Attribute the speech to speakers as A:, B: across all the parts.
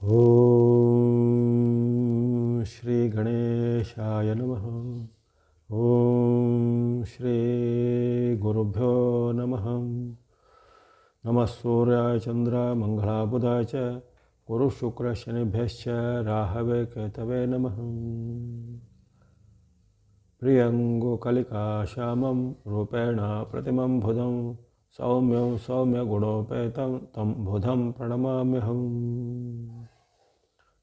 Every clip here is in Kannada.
A: ಓಂ ಶ್ರೀ ಗಣೇಶಾಯ ನಮಃ ಓಂ ಶ್ರೀ ಗುರುಭ್ಯೋ ನಮಃ ನಮಃ ಸೂರ್ಯಾಯ ಚಂದ್ರ ಮಂಗಳ ಬುಧಾಯ ಚ ಗುರು ಶುಕ್ರ ಶನಿಭ್ಯಶ್ಚ ರಾಹವೇ ಕೇತವೇ ನಮಃ ಪ್ರಿಯಂಗು ಕಲಿಕಾ ಶ್ಯಾಮಂ ರೂಪೇಣ ಪ್ರತಿಮಂ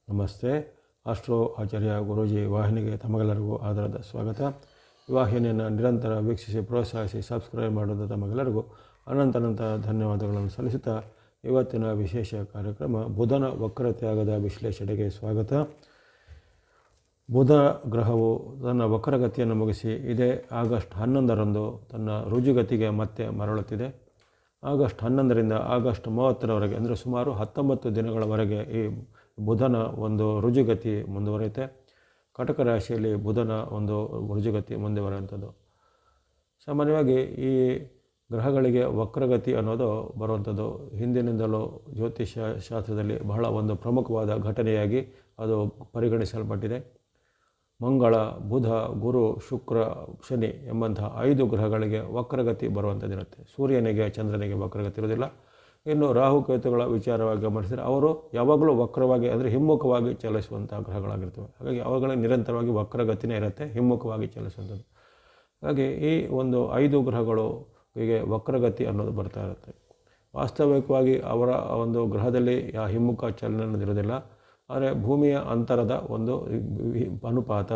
A: ನಮಸ್ತೆ. ಅಸ್ಟ್ರೋ ಆಚಾರ್ಯ ಗುರೂಜಿ ವಾಹಿನಿಗೆ ತಮಗೆಲ್ಲರಿಗೂ ಆಧಾರದ ಸ್ವಾಗತ. ಈ ವಾಹಿನಿಯನ್ನು ನಿರಂತರ ವೀಕ್ಷಿಸಿ ಪ್ರೋತ್ಸಾಹಿಸಿ ಸಬ್ಸ್ಕ್ರೈಬ್ ಮಾಡೋದು ತಮಗೆಲ್ಲರಿಗೂ ಅನಂತನಂತ ಧನ್ಯವಾದಗಳನ್ನು ಸಲ್ಲಿಸುತ್ತಾ ಇವತ್ತಿನ ವಿಶೇಷ ಕಾರ್ಯಕ್ರಮ ಬುಧನ ವಕ್ರತ್ಯಾಗದ ವಿಶ್ಲೇಷಣೆಗೆ ಸ್ವಾಗತ. ಬುಧ ಗ್ರಹವು ತನ್ನ ವಕ್ರಗತಿಯನ್ನು ಮುಗಿಸಿ ಇದೇ ಆಗಸ್ಟ್ ಹನ್ನೊಂದರಂದು ತನ್ನ ರುಜುಗತಿಗೆ ಮತ್ತೆ ಮರಳುತ್ತಿದೆ. ಆಗಸ್ಟ್ ಹನ್ನೊಂದರಿಂದ ಆಗಸ್ಟ್ ಮೂವತ್ತರವರೆಗೆ, ಅಂದರೆ ಸುಮಾರು ಹತ್ತೊಂಬತ್ತು ದಿನಗಳವರೆಗೆ ಈ ಬುಧನ ಒಂದು ರುಜುಗತಿ ಮುಂದುವರಿಯುತ್ತೆ. ಕಟಕ ರಾಶಿಯಲ್ಲಿ ಬುಧನ ಒಂದು ರುಜುಗತಿ ಮುಂದುವರಿಯುವಂಥದ್ದು. ಸಾಮಾನ್ಯವಾಗಿ ಈ ಗ್ರಹಗಳಿಗೆ ವಕ್ರಗತಿ ಅನ್ನೋದು ಬರುವಂಥದ್ದು. ಹಿಂದಿನಿಂದಲೂ ಜ್ಯೋತಿಷ್ಯ ಶಾಸ್ತ್ರದಲ್ಲಿ ಬಹಳ ಒಂದು ಪ್ರಮುಖವಾದ ಘಟನೆಯಾಗಿ ಅದು ಪರಿಗಣಿಸಲ್ಪಟ್ಟಿದೆ. ಮಂಗಳ, ಬುಧ, ಗುರು, ಶುಕ್ರ, ಶನಿ ಎಂಬಂತಹ ಐದು ಗ್ರಹಗಳಿಗೆ ವಕ್ರಗತಿ ಬರುವಂಥದ್ದಿರುತ್ತೆ. ಸೂರ್ಯನಿಗೆ ಚಂದ್ರನಿಗೆ ವಕ್ರಗತಿ ಇರೋದಿಲ್ಲ ಇನ್ನು ರಾಹುಕೇತುಗಳ ವಿಚಾರವಾಗಿ ಗಮನಿಸಿದರೆ ಅವರು ಯಾವಾಗಲೂ ವಕ್ರವಾಗಿ ಅಂದರೆ ಹಿಮ್ಮುಖವಾಗಿ ಚಲಿಸುವಂಥ ಗ್ರಹಗಳಾಗಿರ್ತವೆ. ಹಾಗಾಗಿ ಅವುಗಳ ನಿರಂತರವಾಗಿ ವಕ್ರಗತಿನೇ ಇರುತ್ತೆ, ಹಿಮ್ಮುಖವಾಗಿ ಚಲಿಸುವಂಥದ್ದು. ಹಾಗೆ ಈ ಒಂದು ಐದು ಗ್ರಹಗಳು ಹೀಗೆ ವಕ್ರಗತಿ ಅನ್ನೋದು ಬರ್ತಾ ಇರುತ್ತೆ. ವಾಸ್ತವಿಕವಾಗಿ ಅವರ ಒಂದು ಗ್ರಹದಲ್ಲಿ ಯಾ ಹಿಮ್ಮುಖ ಚಲನೆ ಅನ್ನೋದಿರೋದಿಲ್ಲ ಆದರೆ ಭೂಮಿಯ ಅಂತರದ ಒಂದು ಅನುಪಾತ,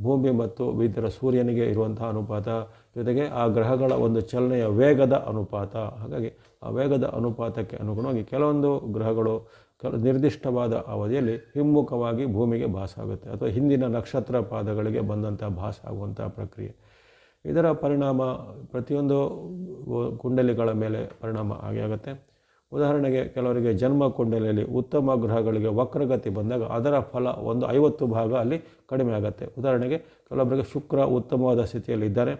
A: ಭೂಮಿ ಮತ್ತು ಇದರ ಸೂರ್ಯನಿಗೆ ಇರುವಂತಹ ಅನುಪಾತ, ಜೊತೆಗೆ ಆ ಗ್ರಹಗಳ ಒಂದು ಚಲನೆಯ ವೇಗದ ಅನುಪಾತ. ಹಾಗಾಗಿ ಆ ವೇಗದ ಅನುಪಾತಕ್ಕೆ ಅನುಗುಣವಾಗಿ ಕೆಲವೊಂದು ಗ್ರಹಗಳು ಕೆಲ ನಿರ್ದಿಷ್ಟವಾದ ಅವಧಿಯಲ್ಲಿ ಹಿಮ್ಮುಖವಾಗಿ ಭೂಮಿಗೆ ಭಾಸ ಆಗುತ್ತೆ ಅಥವಾ ಹಿಂದಿನ ನಕ್ಷತ್ರ ಪಾದಗಳಿಗೆ ಬಂದಂಥ ಭಾಸ ಆಗುವಂಥ ಪ್ರಕ್ರಿಯೆ. ಇದರ ಪರಿಣಾಮ ಪ್ರತಿಯೊಂದು ಕುಂಡಲಿಗಳ ಮೇಲೆ ಪರಿಣಾಮ ಆಗೇ ಆಗುತ್ತೆ. ಉದಾಹರಣೆಗೆ ಕೆಲವರಿಗೆ ಜನ್ಮ ಕುಂಡಲಿಯಲ್ಲಿ ಉತ್ತಮ ಗ್ರಹಗಳಿಗೆ ವಕ್ರಗತಿ ಬಂದಾಗ ಅದರ ಫಲ ಒಂದು ಐವತ್ತು ಭಾಗ ಅಲ್ಲಿ ಕಡಿಮೆ ಆಗುತ್ತೆ. ಉದಾಹರಣೆಗೆ ಕೆಲವೊಬ್ಬರಿಗೆ ಶುಕ್ರ ಉತ್ತಮವಾದ ಸ್ಥಿತಿಯಲ್ಲಿ ಇದ್ದಾರೆ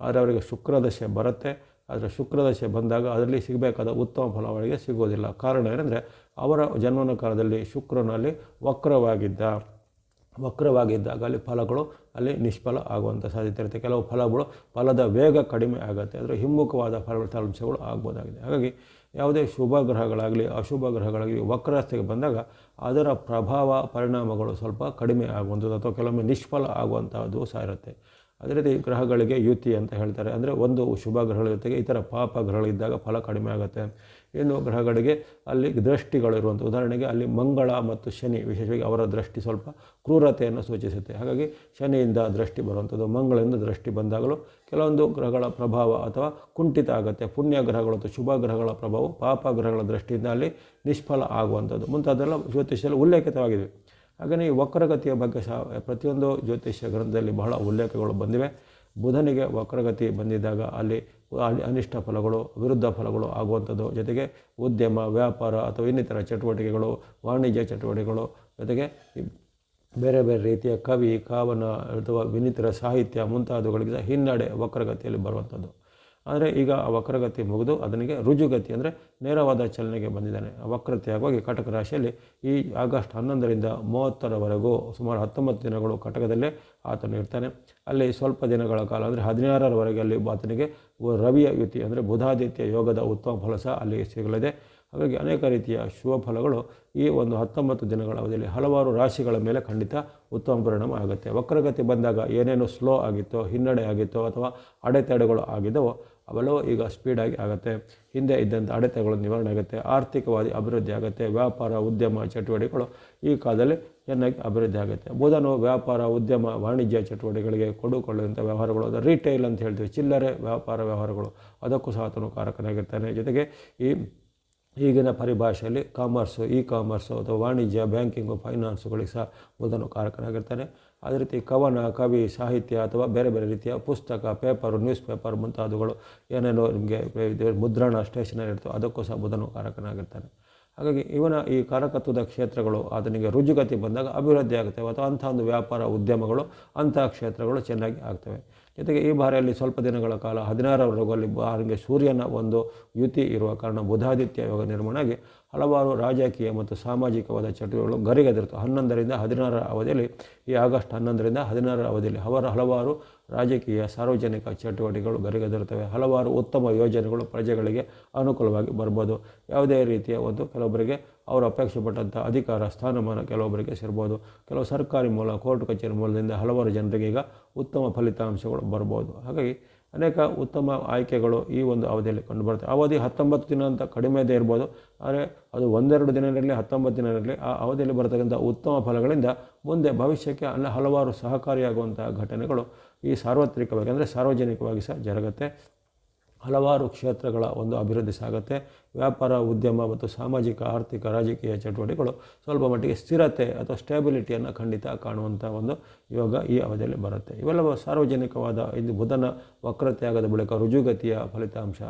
A: ಆದರೆ ಅವರಿಗೆ ಶುಕ್ರದಶೆ ಬರುತ್ತೆ. ಆದರೆ ಶುಕ್ರದಶೆ ಬಂದಾಗ ಅದರಲ್ಲಿ ಸಿಗಬೇಕಾದ ಉತ್ತಮ ಫಲ ಸಿಗುವುದಿಲ್ಲ ಸಿಗೋದಿಲ್ಲ. ಕಾರಣ ಏನಂದರೆ ಅವರ ಜನ್ಮನ ಕಾಲದಲ್ಲಿ ಶುಕ್ರನಲ್ಲಿ ವಕ್ರವಾಗಿದ್ದ. ವಕ್ರವಾಗಿದ್ದಾಗ ಅಲ್ಲಿ ಫಲಗಳು ಅಲ್ಲಿ ನಿಷ್ಫಲ ಆಗುವಂಥ ಸಾಧ್ಯತೆ ಇರುತ್ತೆ. ಕೆಲವು ಫಲಗಳು ಫಲದ ವೇಗ ಕಡಿಮೆ ಆಗುತ್ತೆ. ಅದರ ಹಿಮ್ಮುಖವಾದ ಫಲಿತಾಂಶಗಳು ಆಗ್ಬೋದಾಗಿದೆ. ಹಾಗಾಗಿ ಯಾವುದೇ ಶುಭ ಗ್ರಹಗಳಾಗಲಿ, ಅಶುಭ ಗ್ರಹಗಳಾಗಲಿ ವಕ್ರಸ್ಥೆಗೆ ಬಂದಾಗ ಅದರ ಪ್ರಭಾವ, ಪರಿಣಾಮಗಳು ಸ್ವಲ್ಪ ಕಡಿಮೆ ಆಗುವಂಥದ್ದು ಅಥವಾ ಕೆಲವೊಮ್ಮೆ ನಿಷ್ಫಲ ಆಗುವಂಥದ್ದು ಸಹ ಇರುತ್ತೆ ಅದೇ ಗ್ರಹಗಳಿಗೆ ಯುತಿ ಅಂತ ಹೇಳ್ತಾರೆ. ಅಂದರೆ ಒಂದು ಶುಭ ಗ್ರಹಗಳ ಜೊತೆಗೆ ಇತರ ಪಾಪ ಗ್ರಹಗಳಿದ್ದಾಗ ಫಲ ಕಡಿಮೆ ಆಗುತ್ತೆ. ಇನ್ನು ಗ್ರಹಗಳಿಗೆ ಅಲ್ಲಿ ದೃಷ್ಟಿಗಳು ಇರುವಂಥ ಉದಾಹರಣೆಗೆ ಅಲ್ಲಿ ಮಂಗಳ ಮತ್ತು ಶನಿ ವಿಶೇಷವಾಗಿ ಅವರ ದೃಷ್ಟಿ ಸ್ವಲ್ಪ ಕ್ರೂರತೆಯನ್ನು ಸೂಚಿಸುತ್ತೆ. ಹಾಗಾಗಿ ಶನಿಯಿಂದ ದೃಷ್ಟಿ ಬರುವಂಥದ್ದು, ಮಂಗಳಿಂದ ದೃಷ್ಟಿ ಬಂದಾಗಲೂ ಕೆಲವೊಂದು ಗ್ರಹಗಳ ಪ್ರಭಾವ ಅಥವಾ ಕುಂಠಿತ ಆಗುತ್ತೆ. ಪುಣ್ಯ ಗ್ರಹಗಳು ಅಥವಾ ಶುಭ ಗ್ರಹಗಳ ಪ್ರಭಾವ ಪಾಪ ಗ್ರಹಗಳ ದೃಷ್ಟಿಯಿಂದ ಅಲ್ಲಿ ನಿಷ್ಫಲ ಆಗುವಂಥದ್ದು. ಮುಂತಾದೆಲ್ಲ ಜ್ಯೋತಿಷ್ಯದಲ್ಲಿ ಉಲ್ಲೇಖಿತವಾಗಿದೆ. ಹಾಗೆಯೇ ಈ ವಕ್ರಗತಿಯ ಬಗ್ಗೆ ಸಹ ಪ್ರತಿಯೊಂದು ಜ್ಯೋತಿಷ್ಯ ಗ್ರಂಥದಲ್ಲಿ ಬಹಳ ಉಲ್ಲೇಖಗಳು ಬಂದಿವೆ. ಬುಧನಿಗೆ ವಕ್ರಗತಿ ಬಂದಿದ್ದಾಗ ಅಲ್ಲಿ ಅನಿಷ್ಟ ಫಲಗಳು, ವಿರುದ್ಧ ಫಲಗಳು ಆಗುವಂಥದ್ದು. ಜೊತೆಗೆ ಉದ್ಯಮ, ವ್ಯಾಪಾರ ಅಥವಾ ಇನ್ನಿತರ ಚಟುವಟಿಕೆಗಳು, ವಾಣಿಜ್ಯ ಚಟುವಟಿಕೆಗಳು. ಜೊತೆಗೆ ಬೇರೆ ಬೇರೆ ರೀತಿಯ ಕವಿ, ಕಾವನ ಅಥವಾ ಇನ್ನಿತರ ಸಾಹಿತ್ಯ ಮುಂತಾದವುಗಳಿಗೆ ಹಿನ್ನಡೆ ವಕ್ರಗತಿಯಲ್ಲಿ ಬರುವಂಥದ್ದು. ಆದರೆ ಈಗ ಆ ವಕ್ರಗತಿ ಮುಗಿದು ಅದನಿಗೆ ರುಜುಗತಿ ಅಂದರೆ ನೇರವಾದ ಚಲನೆಗೆ ಬಂದಿದ್ದಾನೆ. ವಕ್ರತೆಯಾಗಿ ಕಟಕ ರಾಶಿಯಲ್ಲಿ ಈ ಆಗಸ್ಟ್ ಹನ್ನೊಂದರಿಂದ ಮೂವತ್ತರವರೆಗೂ ಸುಮಾರು ಹತ್ತೊಂಬತ್ತು ದಿನಗಳು ಕಟಕದಲ್ಲೇ ಆತನು ಇರ್ತಾನೆ. ಅಲ್ಲಿ ಸ್ವಲ್ಪ ದಿನಗಳ ಕಾಲ ಅಂದರೆ ಹದಿನಾರರವರೆಗೆ ಅಲ್ಲಿ ಆತನಿಗೆ ರವಿಯ ಯುತಿ ಅಂದರೆ ಬುಧಾದಿತ್ಯ ಯೋಗದ ಉತ್ತಮ ಫಲ ಸಹ ಅಲ್ಲಿ ಸಿಗಲಿದೆ. ಹಾಗಾಗಿ ಅನೇಕ ರೀತಿಯ ಶುಭ ಫಲಗಳು ಈ ಒಂದು ಹತ್ತೊಂಬತ್ತು ದಿನಗಳ ಅವಧಿಯಲ್ಲಿ ಹಲವಾರು ರಾಶಿಗಳ ಮೇಲೆ ಖಂಡಿತ ಉತ್ತಮ ಪರಿಣಾಮ ಆಗುತ್ತೆ. ವಕ್ರಗತಿ ಬಂದಾಗ ಏನೇನು ಸ್ಲೋ ಆಗಿತ್ತೋ ಹಿನ್ನಡೆ ಆಗಿತ್ತೋ ಅಥವಾ ಅಡೆತಡೆಗಳು ಆಗಿದ್ದವೋ ಅವೆಲ್ಲವೂ ಈಗ ಸ್ಪೀಡಾಗಿ ಆಗುತ್ತೆ. ಹಿಂದೆ ಇದ್ದಂಥ ಅಡೆತಡೆಗಳು ನಿವಾರಣೆ ಆಗುತ್ತೆ. ಆರ್ಥಿಕವಾಗಿ ಅಭಿವೃದ್ಧಿ ಆಗುತ್ತೆ. ವ್ಯಾಪಾರ, ಉದ್ಯಮ, ಚಟುವಟಿಕೆಗಳು ಈ ಕಾಲದಲ್ಲಿ ಚೆನ್ನಾಗಿ ಅಭಿವೃದ್ಧಿ ಆಗುತ್ತೆ. ಬುಧನು, ವ್ಯಾಪಾರ, ಉದ್ಯಮ, ವಾಣಿಜ್ಯ ಚಟುವಟಿಕೆಗಳಿಗೆ ಕೊಡುಕೊಳ್ಳುವಂಥ ವ್ಯವಹಾರಗಳು ಅದು ರಿಟೇಲ್ ಅಂತ ಹೇಳ್ತೀವಿ. ಚಿಲ್ಲರೆ ವ್ಯಾಪಾರ ವ್ಯವಹಾರಗಳು. ಅದಕ್ಕೂ ಸಹ ಕಾರಕನಾಗಿರ್ತಾನೆ. ಜೊತೆಗೆ ಈ ಈಗಿನ ಪರಿಭಾಷೆಯಲ್ಲಿ ಕಾಮರ್ಸು ಇ ಕಾಮರ್ಸು ಅಥವಾ ವಾಣಿಜ್ಯ, ಬ್ಯಾಂಕಿಂಗು, ಫೈನಾನ್ಸುಗಳಿಗೆ ಸಹ ಬುಧನು ಕಾರಕನಾಗಿರ್ತಾನೆ. ಅದೇ ರೀತಿ ಕವನ, ಕವಿ, ಸಾಹಿತ್ಯ ಅಥವಾ ಬೇರೆ ಬೇರೆ ರೀತಿಯ ಪುಸ್ತಕ, ಪೇಪರು, ನ್ಯೂಸ್ ಪೇಪರ್ ಮುಂತಾದವುಗಳು ಏನೇನೋ ನಿಮಗೆ ಮುದ್ರಣ ಸ್ಟೇಷನರಿ ಇರ್ತೋ ಅದಕ್ಕೂ ಸಹ ಬುಧನು ಕಾರಕನಾಗಿರ್ತಾನೆ. ಹಾಗಾಗಿ ಇವನ ಈ ಕಾರಕತ್ವದ ಕ್ಷೇತ್ರಗಳು ಅದನಿಗೆ ರುಜುಗತಿ ಬಂದಾಗ ಅಭಿವೃದ್ಧಿ ಆಗ್ತವೆ ಅಥವಾ ಅಂಥ ಒಂದು ವ್ಯಾಪಾರ ಉದ್ಯಮಗಳು ಅಂತಹ ಕ್ಷೇತ್ರಗಳು ಚೆನ್ನಾಗಿ ಆಗ್ತವೆ. ಜೊತೆಗೆ ಈ ಬಾರಿಯಲ್ಲಿ ಸ್ವಲ್ಪ ದಿನಗಳ ಕಾಲ ಹದಿನಾರರವರೆಗೂ ಅಲ್ಲಿ ಬಾರಿಗೆ ಸೂರ್ಯನ ಒಂದು ಯುತಿ ಇರುವ ಕಾರಣ ಬುಧಾದಿತ್ಯ ಯೋಗ ನಿರ್ಮಾಣ ಆಗಿ ಹಲವಾರು ರಾಜಕೀಯ ಮತ್ತು ಸಾಮಾಜಿಕವಾದ ಚಟುವಟಿಕೆಗಳು ಗರಿಗೆದರುತ್ತವೆ. ಹನ್ನೊಂದರಿಂದ ಹದಿನಾರರ ಅವಧಿಯಲ್ಲಿ ಈ ಆಗಸ್ಟ್ ಹನ್ನೊಂದರಿಂದ ಹದಿನಾರರ ಅವಧಿಯಲ್ಲಿ ಅವರ ಹಲವಾರು ರಾಜಕೀಯ ಸಾರ್ವಜನಿಕ ಚಟುವಟಿಕೆಗಳು ಗರಿಗೆದರುತ್ತವೆ. ಹಲವಾರು ಉತ್ತಮ ಯೋಜನೆಗಳು ಪ್ರಜೆಗಳಿಗೆ ಅನುಕೂಲವಾಗಿ ಬರ್ಬೋದು. ಯಾವುದೇ ರೀತಿಯ ಒಂದು ಕೆಲವೊಬ್ಬರಿಗೆ ಅವರು ಅಪೇಕ್ಷೆ ಪಟ್ಟಂಥ ಅಧಿಕಾರ, ಸ್ಥಾನಮಾನ ಕೆಲವೊಬ್ಬರಿಗೆ ಸೇರ್ಬೋದು. ಕೆಲವು ಸರ್ಕಾರಿ ಮೂಲ, ಕೋರ್ಟ್ ಕಚೇರಿ ಮೂಲದಿಂದ ಹಲವಾರು ಜನರಿಗೆ ಈಗ ಉತ್ತಮ ಫಲಿತಾಂಶಗಳು ಬರ್ಬೋದು. ಹಾಗಾಗಿ ಅನೇಕ ಉತ್ತಮ ಆಯ್ಕೆಗಳು ಈ ಒಂದು ಅವಧಿಯಲ್ಲಿ ಕಂಡುಬರುತ್ತೆ. ಅವಧಿ ಹತ್ತೊಂಬತ್ತು ದಿನ ಅಂತ ಕಡಿಮೆದೇ ಇರ್ಬೋದು. ಆದರೆ ಅದು ಒಂದೆರಡು ದಿನ ಇರಲಿ, ಹತ್ತೊಂಬತ್ತು ದಿನ ಇರಲಿ, ಆ ಅವಧಿಯಲ್ಲಿ ಬರತಕ್ಕಂಥ ಉತ್ತಮ ಫಲಗಳಿಂದ ಮುಂದೆ ಭವಿಷ್ಯಕ್ಕೆ ಹಲವಾರು ಸಹಕಾರಿಯಾಗುವಂತಹ ಘಟನೆಗಳು ಈ ಸಾರ್ವತ್ರಿಕವಾಗಿ ಅಂದರೆ ಸಾರ್ವಜನಿಕವಾಗಿ ಸಹ ಜರುಗುತ್ತೆ. ಹಲವಾರು ಕ್ಷೇತ್ರಗಳ ಒಂದು ಅಭಿವೃದ್ಧಿ ಸಾಗುತ್ತೆ. ವ್ಯಾಪಾರ, ಉದ್ಯಮ ಮತ್ತು ಸಾಮಾಜಿಕ, ಆರ್ಥಿಕ, ರಾಜಕೀಯ ಚಟುವಟಿಕೆಗಳು ಸ್ವಲ್ಪ ಮಟ್ಟಿಗೆ ಸ್ಥಿರತೆ ಅಥವಾ ಸ್ಟೇಬಿಲಿಟಿಯನ್ನು ಖಂಡಿತ ಕಾಣುವಂಥ ಒಂದು ಯೋಗ ಈ ಅವಧಿಯಲ್ಲಿ ಬರುತ್ತೆ. ಇವೆಲ್ಲ ಸಾರ್ವಜನಿಕವಾದ ಇದು ಬುಧನ ವಕ್ರತೆ ಆಗದ ಬಳಿಕ ರುಜುಗತಿಯ ಫಲಿತಾಂಶ.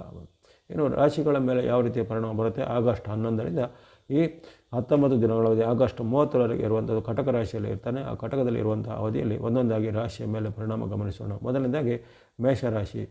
A: ಏನು ರಾಶಿಗಳ ಮೇಲೆ ಯಾವ ರೀತಿಯ ಪರಿಣಾಮ ಬರುತ್ತೆ? ಆಗಸ್ಟ್ ಹನ್ನೊಂದರಿಂದ ಈ ಹತ್ತೊಂಬತ್ತು ದಿನಗಳ ಅವಧಿ, ಆಗಸ್ಟ್ ಮೂವತ್ತರವರೆಗೆ ಇರುವಂಥದ್ದು ಕಟಕ ರಾಶಿಯಲ್ಲಿ ಇರ್ತಾನೆ. ಆ ಕಟಕದಲ್ಲಿ ಇರುವಂಥ ಅವಧಿಯಲ್ಲಿ ಒಂದೊಂದಾಗಿ ರಾಶಿಯ ಮೇಲೆ ಪರಿಣಾಮ ಗಮನಿಸೋಣ. ಮೊದಲನೇದಾಗಿ ಮೇಷರಾಶಿ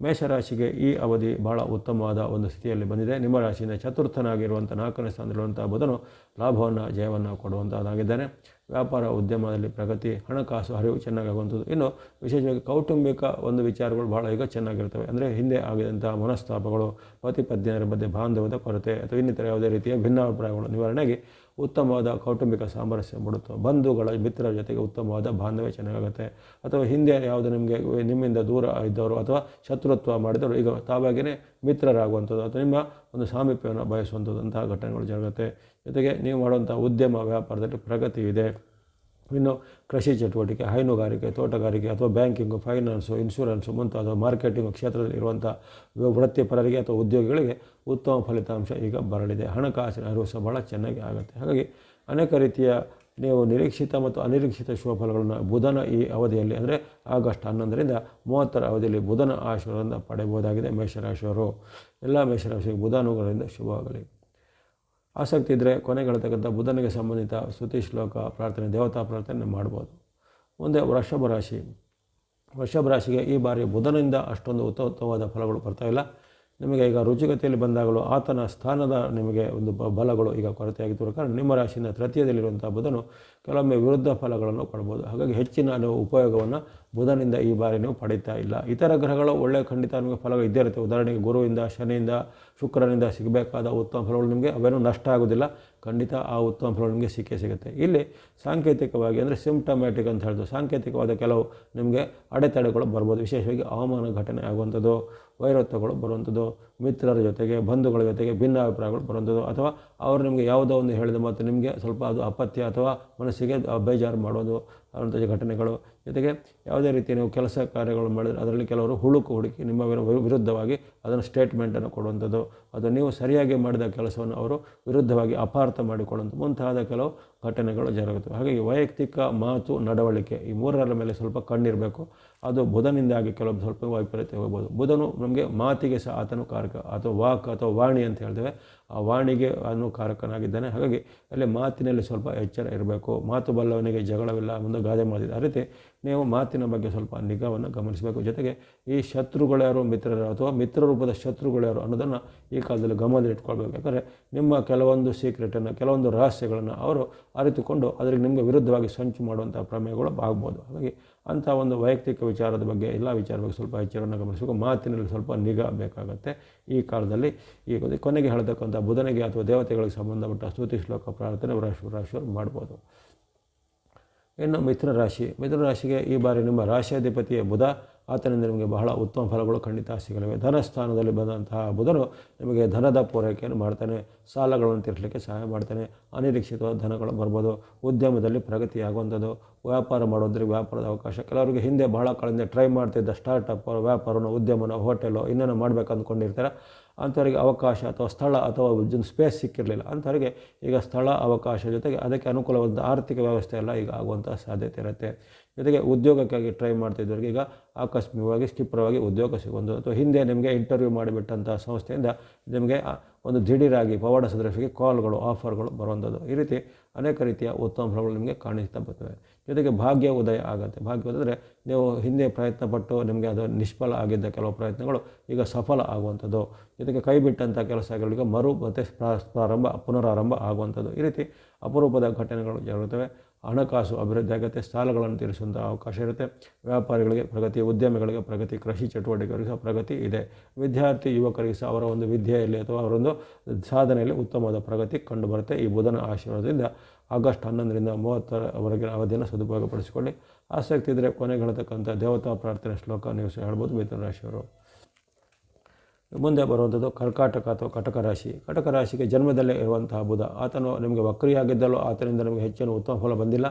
A: ಮೇಷರಾಶಿಗೆ ಈ ಅವಧಿ ಬಹಳ ಉತ್ತಮವಾದ ಒಂದು ಸ್ಥಿತಿಯಲ್ಲಿ ಬಂದಿದೆ. ನಿಮ್ಮ ರಾಶಿಯಿಂದ ಚತುರ್ಥನಾಗಿರುವಂಥ ನಾಲ್ಕನೇ ಸ್ಥಾನದಲ್ಲಿರುವಂಥ ಬುಧನು ಲಾಭವನ್ನು, ಜಯವನ್ನು ಕೊಡುವಂಥದ್ದಾಗಿದ್ದಾನೆ ವ್ಯಾಪಾರ, ಉದ್ಯಮದಲ್ಲಿ ಪ್ರಗತಿ, ಹಣಕಾಸು ಹರಿವು ಚೆನ್ನಾಗಾಗುವಂಥದ್ದು. ಇನ್ನು ವಿಶೇಷವಾಗಿ ಕೌಟುಂಬಿಕ ಒಂದು ವಿಚಾರಗಳು ಬಹಳ ಈಗ ಚೆನ್ನಾಗಿರ್ತವೆ. ಅಂದರೆ ಹಿಂದೆ ಆಗಿದಂಥ ಮನಸ್ತಾಪಗಳು, ಪತಿ ಪತ್ನಿಯರ ಮಧ್ಯೆ ಬಾಂಧವ್ಯದ ಕೊರತೆ ಅಥವಾ ಇನ್ನಿತರ ಯಾವುದೇ ರೀತಿಯ ಭಿನ್ನಾಭಿಪ್ರಾಯಗಳು ನಿವಾರಣೆಗೆ ಉತ್ತಮವಾದ ಕೌಟುಂಬಿಕ ಸಾಮರಸ್ಯ ಮೂಡುತ್ತೆ, ಬಂಧುಗಳ ಮಿತ್ರರ ಜೊತೆಗೆ ಉತ್ತಮವಾದ ಬಾಂಧವ್ಯ ಚೆನ್ನಾಗುತ್ತೆ. ಅಥವಾ ಹಿಂದೆ ಯಾವುದು ನಿಮಗೆ, ನಿಮ್ಮಿಂದ ದೂರ ಇದ್ದವರು ಅಥವಾ ಶತ್ರುತ್ವ ಮಾಡಿದವರು, ಈಗ ತಾವಾಗಿಯೇ ಮಿತ್ರರಾಗುವಂಥದ್ದು ಅಥವಾ ನಿಮ್ಮ ಒಂದು ಸಾಮೀಪ್ಯವನ್ನು ಬಯಸುವಂಥದ್ದು ಅಂತಹ ಘಟನೆಗಳು ಜರುಗುತ್ತೆ. ಜೊತೆಗೆ ನೀವು ಮಾಡುವಂಥ ಉದ್ಯಮ ವ್ಯಾಪಾರದಲ್ಲಿ ಪ್ರಗತಿ ಇದೆ. ಇನ್ನು ಕೃಷಿ ಚಟುವಟಿಕೆ, ಹೈನುಗಾರಿಕೆ, ತೋಟಗಾರಿಕೆ ಅಥವಾ ಬ್ಯಾಂಕಿಂಗು ಫೈನಾನ್ಸು ಇನ್ಶೂರೆನ್ಸು ಮುಂತಾದ ಮಾರ್ಕೆಟಿಂಗ್ ಕ್ಷೇತ್ರದಲ್ಲಿ ಇರುವಂಥ ವೃತ್ತಿಪರರಿಗೆ ಅಥವಾ ಉದ್ಯೋಗಿಗಳಿಗೆ ಉತ್ತಮ ಫಲಿತಾಂಶ ಈಗ ಬರಲಿದೆ. ಹಣಕಾಸಿನ ಅರಿವು ಸಹ ಭಾಳ ಚೆನ್ನಾಗಿ ಆಗುತ್ತೆ. ಹಾಗಾಗಿ ಅನೇಕ ರೀತಿಯ ನೀವು ನಿರೀಕ್ಷಿತ ಮತ್ತು ಅನಿರೀಕ್ಷಿತ ಶುಭ ಫಲಗಳನ್ನು ಬುಧನ ಈ ಅವಧಿಯಲ್ಲಿ ಅಂದರೆ ಆಗಸ್ಟ್ ಹನ್ನೊಂದರಿಂದ ಮೂವತ್ತರ ಅವಧಿಯಲ್ಲಿ ಬುಧನ ಆಶೀರ್ವಾದದಿಂದ ಪಡೆಯಬಹುದಾಗಿದೆ ಮೇಷರಾಶಿಯವರು. ಎಲ್ಲ ಮೇಷರಾಶಿಗೆ ಬುಧಾನುಗಳಿಂದ ಶುಭವಾಗಲಿ. ಆಸಕ್ತಿ ಇದ್ದರೆ ಕೊನೆಗೆಳತಕ್ಕಂಥ ಬುಧನಿಗೆ ಸಂಬಂಧಿತ ಸ್ತುತಿ ಶ್ಲೋಕ, ಪ್ರಾರ್ಥನೆ, ದೇವತಾ ಪ್ರಾರ್ಥನೆ ಮಾಡ್ಬೋದು. ಮುಂದೆ ವೃಷಭ ರಾಶಿ. ವೃಷಭ ರಾಶಿಗೆ ಈ ಬಾರಿ ಬುಧನಿಂದ ಅಷ್ಟೊಂದು ಉತ್ತಮ ಉತ್ತಮವಾದ ಫಲಗಳು ಬರ್ತಾಯಿಲ್ಲ ನಿಮಗೆ ಈಗ ರುಚಿಗತಿಯಲ್ಲಿ ಬಂದಾಗಲೂ ಆತನ ಸ್ಥಾನದ ನಿಮಗೆ ಒಂದು ಬಲಗಳು ಈಗ ಕೊರತೆಯಾಗಿದ್ದರೂ ಕಾರಣ ನಿಮ್ಮ ರಾಶಿಯಿಂದ ತೃತೀಯದಲ್ಲಿರುವಂಥ ಬುಧನು ಕೆಲವೊಮ್ಮೆ ವಿರುದ್ಧ ಫಲಗಳನ್ನು ಕೊಡ್ಬೋದು ಹಾಗಾಗಿ ಹೆಚ್ಚಿನ ನೀವು ಉಪಯೋಗವನ್ನು ಬುಧನಿಂದ ಈ ಬಾರಿ ನೀವು ಪಡೀತಾ ಇಲ್ಲ. ಇತರ ಗ್ರಹಗಳು ಒಳ್ಳೆಯ ಖಂಡಿತ ನಿಮಗೆ ಫಲ ಇದ್ದೇ ಇರುತ್ತೆ. ಉದಾಹರಣೆಗೆ ಗುರುವಿಂದ, ಶನಿಯಿಂದ, ಶುಕ್ರನಿಂದ ಸಿಗಬೇಕಾದ ಉತ್ತಮ ಫಲಗಳು ನಿಮಗೆ ಅವೇನೂ ನಷ್ಟ ಆಗೋದಿಲ್ಲ ಖಂಡಿತ ಆ ಉತ್ತಮ ಫಲಗಳು ನಿಮಗೆ ಸಿಕ್ಕೇ ಸಿಗುತ್ತೆ. ಇಲ್ಲಿ ಸಾಂಕೇತಿಕವಾಗಿ ಅಂದರೆ ಸಿಂಪ್ಟಮ್ಯಾಟಿಕ್ ಅಂತ ಹೇಳಿದ್ರು ಸಾಂಕೇತಿಕವಾದ ಕೆಲವು ನಿಮಗೆ ಅಡೆತಡೆಗಳು ಬರ್ಬೋದು. ವಿಶೇಷವಾಗಿ ಹವಾಮಾನ ಘಟನೆ ಆಗುವಂಥದ್ದು ವೈರತ್ವಗಳು ಬರುವಂಥದ್ದು, ಮಿತ್ರರ ಜೊತೆಗೆ, ಬಂಧುಗಳ ಜೊತೆಗೆ ಭಿನ್ನಾಭಿಪ್ರಾಯಗಳು ಬರುವಂಥದ್ದು. ಅಥವಾ ಅವರು ನಿಮಗೆ ಯಾವುದೋ ಒಂದು ಹೇಳಿದ ಮಾತು ನಿಮಗೆ ಸ್ವಲ್ಪ ಅದು ಅಪತ್ಯ ಅಥವಾ ಮನಸ್ಸಿಗೆ ಬೇಜಾರು ಮಾಡೋದು ಅಂಥ ಘಟನೆಗಳು. ಜೊತೆಗೆ ಯಾವುದೇ ರೀತಿ ನೀವು ಕೆಲಸ ಕಾರ್ಯಗಳು ಮಾಡಿದರೆ ಅದರಲ್ಲಿ ಕೆಲವರು ಹುಳುಕು ಹುಡುಕಿ ನಿಮ್ಮ ವಿರು- ವಿರುದ್ಧವಾಗಿ ಅದನ್ನು ಸ್ಟೇಟ್ಮೆಂಟನ್ನು ಕೊಡುವಂಥದ್ದು. ಅದು ನೀವು ಸರಿಯಾಗಿ ಮಾಡಿದ ಕೆಲಸವನ್ನು ಅವರು ವಿರುದ್ಧವಾಗಿ ಅಪಾರ್ಥ ಮಾಡಿಕೊಳ್ಳುವಂಥ ಮುಂತಾದ ಕೆಲವು ಘಟನೆಗಳು ಜರುಗುತ್ತವೆ. ಹಾಗಾಗಿ ವೈಯಕ್ತಿಕ ಮಾತು, ನಡವಳಿಕೆ ಈ ಮೂರರ ಮೇಲೆ ಸ್ವಲ್ಪ ಕಣ್ಣಿರಬೇಕು. ಅದು ಬುಧನಿಂದಾಗಿ ಕೆಲವೊಂದು ಸ್ವಲ್ಪ ವೈಪರೀತ್ಯ ಹೋಗ್ಬೋದು. ಬುಧನು ನಮಗೆ ಮಾತಿಗೆ ಸಹ ಆತನು ಕಾರಕ, ಅಥವಾ ವಾಕ್ ಅಥವಾ ವಾಣಿ ಅಂತ ಹೇಳ್ತೇವೆ. ಆ ವಾಣಿಗೆ ಅನ್ನು ಕಾರಕನಾಗಿದ್ದಾನೆ ಹಾಗಾಗಿ ಅಲ್ಲಿ ಮಾತಿನಲ್ಲಿ ಸ್ವಲ್ಪ ಎಚ್ಚರ ಇರಬೇಕು. ಮಾತು ಬಲ್ಲವನಿಗೆ ಜಗಳವಿಲ್ಲ, ಮುಂದೆ ಗಾದೆ ಮಾಡಿದ. ಆ ರೀತಿ ನೀವು ಮಾತಿನ ಬಗ್ಗೆ ಸ್ವಲ್ಪ ನಿಗಾವನ್ನು ಗಮನಿಸಬೇಕು. ಜೊತೆಗೆ ಈ ಶತ್ರುಗಳ್ಯಾರು ಮಿತ್ರರು. ಅಥವಾ ಮಿತ್ರ ರೂಪದ ಶತ್ರುಗಳ್ಯಾರು ಅನ್ನೋದನ್ನು ಈ ಕಾಲದಲ್ಲಿ ಗಮನದಲ್ಲಿ ಇಟ್ಕೊಳ್ಬೇಕು. ಯಾಕಂದರೆ ನಿಮ್ಮ ಕೆಲವೊಂದು ಸೀಕ್ರೆಟನ್ನು ಕೆಲವೊಂದು ರಹಸ್ಯಗಳನ್ನು ಅವರು ಅರಿತುಕೊಂಡು ಅದರಿಗೆ ನಿಮಗೆ ವಿರುದ್ಧವಾಗಿ ಸಂಚು ಮಾಡುವಂಥ ಪ್ರಮೇಯಗಳು ಆಗ್ಬೋದು. ಹಾಗಾಗಿ ಅಂಥ ಒಂದು ವೈಯಕ್ತಿಕ ವಿಚಾರದ ಬಗ್ಗೆ ಎಲ್ಲ ವಿಚಾರ ಬಗ್ಗೆ ಸ್ವಲ್ಪ ಎಚ್ಚರವನ್ನು ಗಮನಿಸಬೇಕು. ಮಾತಿನಲ್ಲಿ ಸ್ವಲ್ಪ ನಿಗಾ ಬೇಕಾಗುತ್ತೆ. ಈ ಕಾಲದಲ್ಲಿ ಈ ಕೊನೆ- ಕೊನೆಗೆ ಹೇಳ್ತಕ್ಕಂಥ ಬುಧನಿಗೆ ಅಥವಾ ದೇವತೆಗಳಿಗೆ ಸಂಬಂಧಪಟ್ಟ ಸ್ತುತಿ, ಶ್ಲೋಕ, ಪ್ರಾರ್ಥನೆ ರಾಶಿ ರಾಶಿಯವರು ಮಾಡ್ಬೋದು. ಇನ್ನು ಮಿಥುನ ರಾಶಿ. ಮಿಥುನ ರಾಶಿಗೆ ಈ ಬಾರಿ ನಿಮ್ಮ ರಾಶಿಯಾಧಿಪತಿಯ ಬುಧ ಆತನಿಂದ ನಿಮಗೆ ಬಹಳ ಉತ್ತಮ ಫಲಗಳು ಖಂಡಿತ ಸಿಗಲಿವೆ. ಧನಸ್ಥಾನದಲ್ಲಿ ಬಂದಂತಹ ಬುಧನು ನಿಮಗೆ ಧನದ ಪೂರೈಕೆಯನ್ನು ಮಾಡ್ತಾನೆ, ಸಾಲಗಳನ್ನು ತೀರಿಸಲಿಕ್ಕೆ ಸಹಾಯ ಮಾಡ್ತಾನೆ ಅನಿರೀಕ್ಷಿತವಾದ ಧನಗಳು ಬರ್ಬೋದು. ಉದ್ಯಮದಲ್ಲಿ ಪ್ರಗತಿಯಾಗುವಂಥದ್ದು, ವ್ಯಾಪಾರ ಮಾಡೋದ್ರಿಗೆ ವ್ಯಾಪಾರದ ಅವಕಾಶ. ಕೆಲವರಿಗೆ ಹಿಂದೆ ಬಹಳ ಕಾಲದಿಂದ ಟ್ರೈ ಮಾಡ್ತಿದ್ದ ಸ್ಟಾರ್ಟಪ್ ವ್ಯಾಪಾರನೋ, ಉದ್ಯಮನೋ, ಹೋಟೆಲೋ, ಇನ್ನೇನೋ ಮಾಡ್ಬೇಕು ಅಂದ್ಕೊಂಡಿರ್ತಾರೆ. ಅಂಥವರಿಗೆ ಅವಕಾಶ ಅಥವಾ ಸ್ಥಳ ಅಥವಾ ಸ್ಪೇಸ್ ಸಿಕ್ಕಿರಲಿಲ್ಲ. ಅಂಥವರಿಗೆ ಈಗ ಸ್ಥಳ, ಅವಕಾಶ ಜೊತೆಗೆ ಅದಕ್ಕೆ ಅನುಕೂಲವಾದ ಆರ್ಥಿಕ ವ್ಯವಸ್ಥೆ ಎಲ್ಲ ಈಗ ಆಗುವಂಥ ಸಾಧ್ಯತೆ ಇರುತ್ತೆ. ಜೊತೆಗೆ ಉದ್ಯೋಗಕ್ಕಾಗಿ ಟ್ರೈ ಮಾಡ್ತಿದ್ದವ್ರಿಗೆ ಈಗ ಆಕಸ್ಮಿಕವಾಗಿ ಸ್ಕಿಪ್ಪರವಾಗಿ ಉದ್ಯೋಗ ಸಿಗುವಂಥದ್ದು. ಅಥವಾ ಹಿಂದೆ ನಿಮಗೆ ಇಂಟರ್ವ್ಯೂ ಮಾಡಿಬಿಟ್ಟಂಥ ಸಂಸ್ಥೆಯಿಂದ ನಿಮಗೆ ಒಂದು ದಿಢೀರಾಗಿ ಪವಾಡ ಸದೃಶಿಗೆ ಕಾಲ್ಗಳು ಆಫರ್ಗಳು ಬರುವಂಥದ್ದು. ಈ ರೀತಿ ಅನೇಕ ರೀತಿಯ ಉತ್ತಮ ಫಲಗಳು ನಿಮಗೆ ಕಾಣಿಸ್ತಾ ಬರ್ತವೆ. ಜೊತೆಗೆ ಭಾಗ್ಯ ಉದಯ ಆಗುತ್ತೆ. ಭಾಗ್ಯ ಅಂದರೆ ನೀವು ಹಿಂದೆ ಪ್ರಯತ್ನ ಪಟ್ಟು ನಿಮಗೆ ಅದು ನಿಷ್ಫಲ ಆಗಿದ್ದ ಕೆಲವು ಪ್ರಯತ್ನಗಳು ಈಗ ಸಫಲ ಆಗುವಂಥದ್ದು. ಜೊತೆಗೆ ಕೈ ಬಿಟ್ಟಂಥ ಕೆಲಸಗಳಿಗೆ ಮರು ಮತ್ತೆ ಪ್ರಾರಂಭ, ಪುನರಾರಂಭ ಆಗುವಂಥದ್ದು. ಈ ರೀತಿ ಅಪರೂಪದ ಘಟನೆಗಳು ಜರುಗುತ್ತವೆ. ಹಣಕಾಸು ಅಭಿವೃದ್ಧಿ ಆಗುತ್ತೆ, ಸಾಲಗಳನ್ನು ತೀರಿಸುವಂಥ ಅವಕಾಶ ಇರುತ್ತೆ. ವ್ಯಾಪಾರಿಗಳಿಗೆ ಪ್ರಗತಿ, ಉದ್ಯಮಿಗಳಿಗೆ ಪ್ರಗತಿ, ಕೃಷಿ ಚಟುವಟಿಕೆಗಳಿಗೆ ಪ್ರಗತಿ ಇದೆ. ವಿದ್ಯಾರ್ಥಿ ಯುವಕರಿಗೆ ಸಹ ಅವರ ಒಂದು ವಿದ್ಯೆಯಲ್ಲಿ ಅಥವಾ ಅವರೊಂದು ಸಾಧನೆಯಲ್ಲಿ ಉತ್ತಮವಾದ ಪ್ರಗತಿ ಕಂಡುಬರುತ್ತೆ. ಈ ಬುಧನ ಆಶೀರ್ವಾದದಿಂದ ಆಗಸ್ಟ್ ಹನ್ನೊಂದರಿಂದ ಮೂವತ್ತರವರೆಗಿನ ಅವಧಿಯನ್ನು ಸದುಪಯೋಗಪಡಿಸಿಕೊಳ್ಳಿ. ಆಸಕ್ತಿ ಇದ್ದರೆ ಕೊನೆಗೆ ಹೇಳ್ತಕ್ಕಂಥ ದೇವತಾ ಪ್ರಾರ್ಥನೆ ಶ್ಲೋಕ ನೀವು ಹೇಳ್ಬೋದು. ಮಿಥುನ ರಾಶಿಯವರು. ಮುಂದೆ ಬರುವಂಥದ್ದು ಕರ್ಕಾಟಕ ಅಥವಾ ಕಟಕ ರಾಶಿ. ಕಟಕ ರಾಶಿಗೆ ಜನ್ಮದಲ್ಲೇ ಇರುವಂತಹ ಬುಧ, ಆತನು ನಿಮಗೆ ವಕ್ರಿಯಾಗಿದ್ದಲೋ ಆತನಿಂದ ನಮಗೆ ಹೆಚ್ಚಿನ ಉತ್ತಮ ಫಲ ಬಂದಿಲ್ಲ.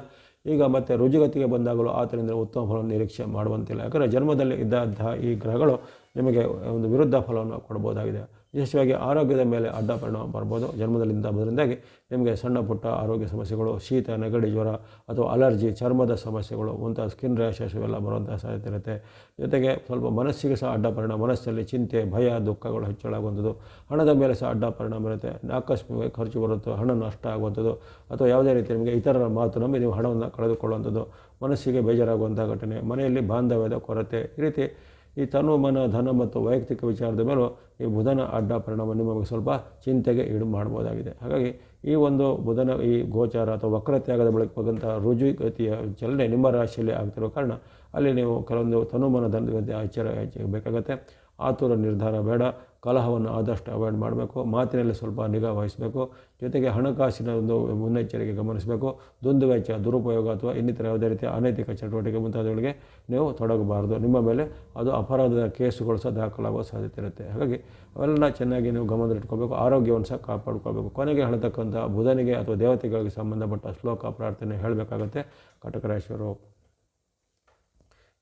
A: ಈಗ ಮತ್ತೆ ರುಜುಗತಿಗೆ ಬಂದಾಗಲೂ ಆತನಿಂದ ಉತ್ತಮ ಫಲವನ್ನು ನಿರೀಕ್ಷೆ ಮಾಡುವಂತಿಲ್ಲ. ಯಾಕಂದರೆ ಜನ್ಮದಲ್ಲಿ ಇದ್ದಂತಹ ಈ ಗ್ರಹಗಳು ನಿಮಗೆ ಒಂದು ವಿರುದ್ಧ ಫಲವನ್ನು ಕೊಡ್ಬೋದಾಗಿದೆ. ವಿಶೇಷವಾಗಿ ಆರೋಗ್ಯದ ಮೇಲೆ ಅಡ್ಡ ಪರಿಣಾಮ ಬರ್ಬೋದು. ಜನ್ಮದಲ್ಲಿಂದ ಅದರಿಂದಾಗಿ ನಿಮಗೆ ಸಣ್ಣ ಪುಟ್ಟ ಆರೋಗ್ಯ ಸಮಸ್ಯೆಗಳು, ಶೀತ, ನೆಗಡಿ, ಜ್ವರ ಅಥವಾ ಅಲರ್ಜಿ, ಚರ್ಮದ ಸಮಸ್ಯೆಗಳು, ಮುಂತಾದ ಸ್ಕಿನ್ ರ್ಯಾಶಸ್ ಇವೆಲ್ಲ ಬರುವಂಥ ಸಾಧ್ಯತೆ ಇರುತ್ತೆ. ಜೊತೆಗೆ ಸ್ವಲ್ಪ ಮನಸ್ಸಿಗೆ ಸಹ ಅಡ್ಡ ಪರಿಣಾಮ, ಮನಸ್ಸಲ್ಲಿ ಚಿಂತೆ, ಭಯ, ದುಃಖಗಳು ಹೆಚ್ಚಳಾಗುವಂಥದ್ದು. ಹಣದ ಮೇಲೆ ಸಹ ಅಡ್ಡ ಪರಿಣಾಮ ಇರುತ್ತೆ. ಆಕಸ್ಮಿಕವಾಗಿ ಖರ್ಚು ಬರುತ್ತೆ ಹಣ ನಷ್ಟ ಆಗುವಂಥದ್ದು ಅಥವಾ ಯಾವುದೇ ರೀತಿ ನಿಮಗೆ ಇತರರ ಮಾತು ನಂಬಿ ನೀವು ಹಣವನ್ನು ಕಳೆದುಕೊಳ್ಳುವಂಥದ್ದು. ಮನಸ್ಸಿಗೆ ಬೇಜಾರಾಗುವಂಥ ಘಟನೆ, ಮನೆಯಲ್ಲಿ ಬಾಂಧವ್ಯದ ಕೊರತೆ, ಈ ರೀತಿ ಈ ತನು ಮನ ಧನ ಮತ್ತು ವೈಯಕ್ತಿಕ ವಿಚಾರದ ಮೇಲೂ ಈ ಬುಧನ ಅಡ್ಡ ಪರಿಣಾಮ ನಿಮಗೆ ಸ್ವಲ್ಪ ಚಿಂತೆಗೆ ಈಡು ಮಾಡ್ಬೋದಾಗಿದೆ. ಹಾಗಾಗಿ ಈ ಒಂದು ಬುಧನ ಈ ಗೋಚಾರ ಅಥವಾ ವಕ್ರತ್ಯಾಗದ ಬಳಿಕ ಹೋದಂಥ ರುಜುಗತಿಯ ಚಲನೆ ನಿಮ್ಮ ರಾಶಿಯಲ್ಲಿ ಆಗ್ತಿರೋ ಕಾರಣ ಅಲ್ಲಿ ನೀವು ಕೆಲವೊಂದು ತನುಮನ ಧನದ ಎಚ್ಚರ ಬೇಕಾಗುತ್ತೆ. ಆತುರ ನಿರ್ಧಾರ ಬೇಡ. ಕಲಹವನ್ನು ಆದಷ್ಟು ಅವಾಯ್ಡ್ ಮಾಡಬೇಕು. ಮಾತಿನಲ್ಲಿ ಸ್ವಲ್ಪ ನಿಗಾ ವಹಿಸಬೇಕು. ಜೊತೆಗೆ ಹಣಕಾಸಿನ ಒಂದು ಮುನ್ನೆಚ್ಚರಿಕೆ ಗಮನಿಸಬೇಕು. ದುಂದು ವೆಚ್ಚ ದುರುಪಯೋಗ ಅಥವಾ ಇನ್ನಿತರ ಯಾವುದೇ ರೀತಿಯ ಅನೈತಿಕ ಚಟುವಟಿಕೆ ಮುಂತಾದವುಗಳಿಗೆ ನೀವು ತೊಡಗಬಾರದು. ನಿಮ್ಮ ಮೇಲೆ ಅದು ಅಪರಾಧದ ಕೇಸುಗಳು ಸಹ ದಾಖಲಾಗುವ ಸಾಧ್ಯತೆ ಇರುತ್ತೆ. ಹಾಗಾಗಿ ಅವೆಲ್ಲ ಚೆನ್ನಾಗಿ ನೀವು ಗಮನದಲ್ಲಿಟ್ಕೋಬೇಕು. ಆರೋಗ್ಯವನ್ನು ಸಹ ಕಾಪಾಡ್ಕೋಬೇಕು. ಕೊನೆಗೆ ಹೇಳ್ತಕ್ಕಂಥ ಬುಧನಿಗೆ ಅಥವಾ ದೇವತೆಗಳಿಗೆ ಸಂಬಂಧಪಟ್ಟ ಶ್ಲೋಕ ಪ್ರಾರ್ಥನೆ ಹೇಳಬೇಕಾಗತ್ತೆ. ಕಟಕರಾಶಿಯವರು.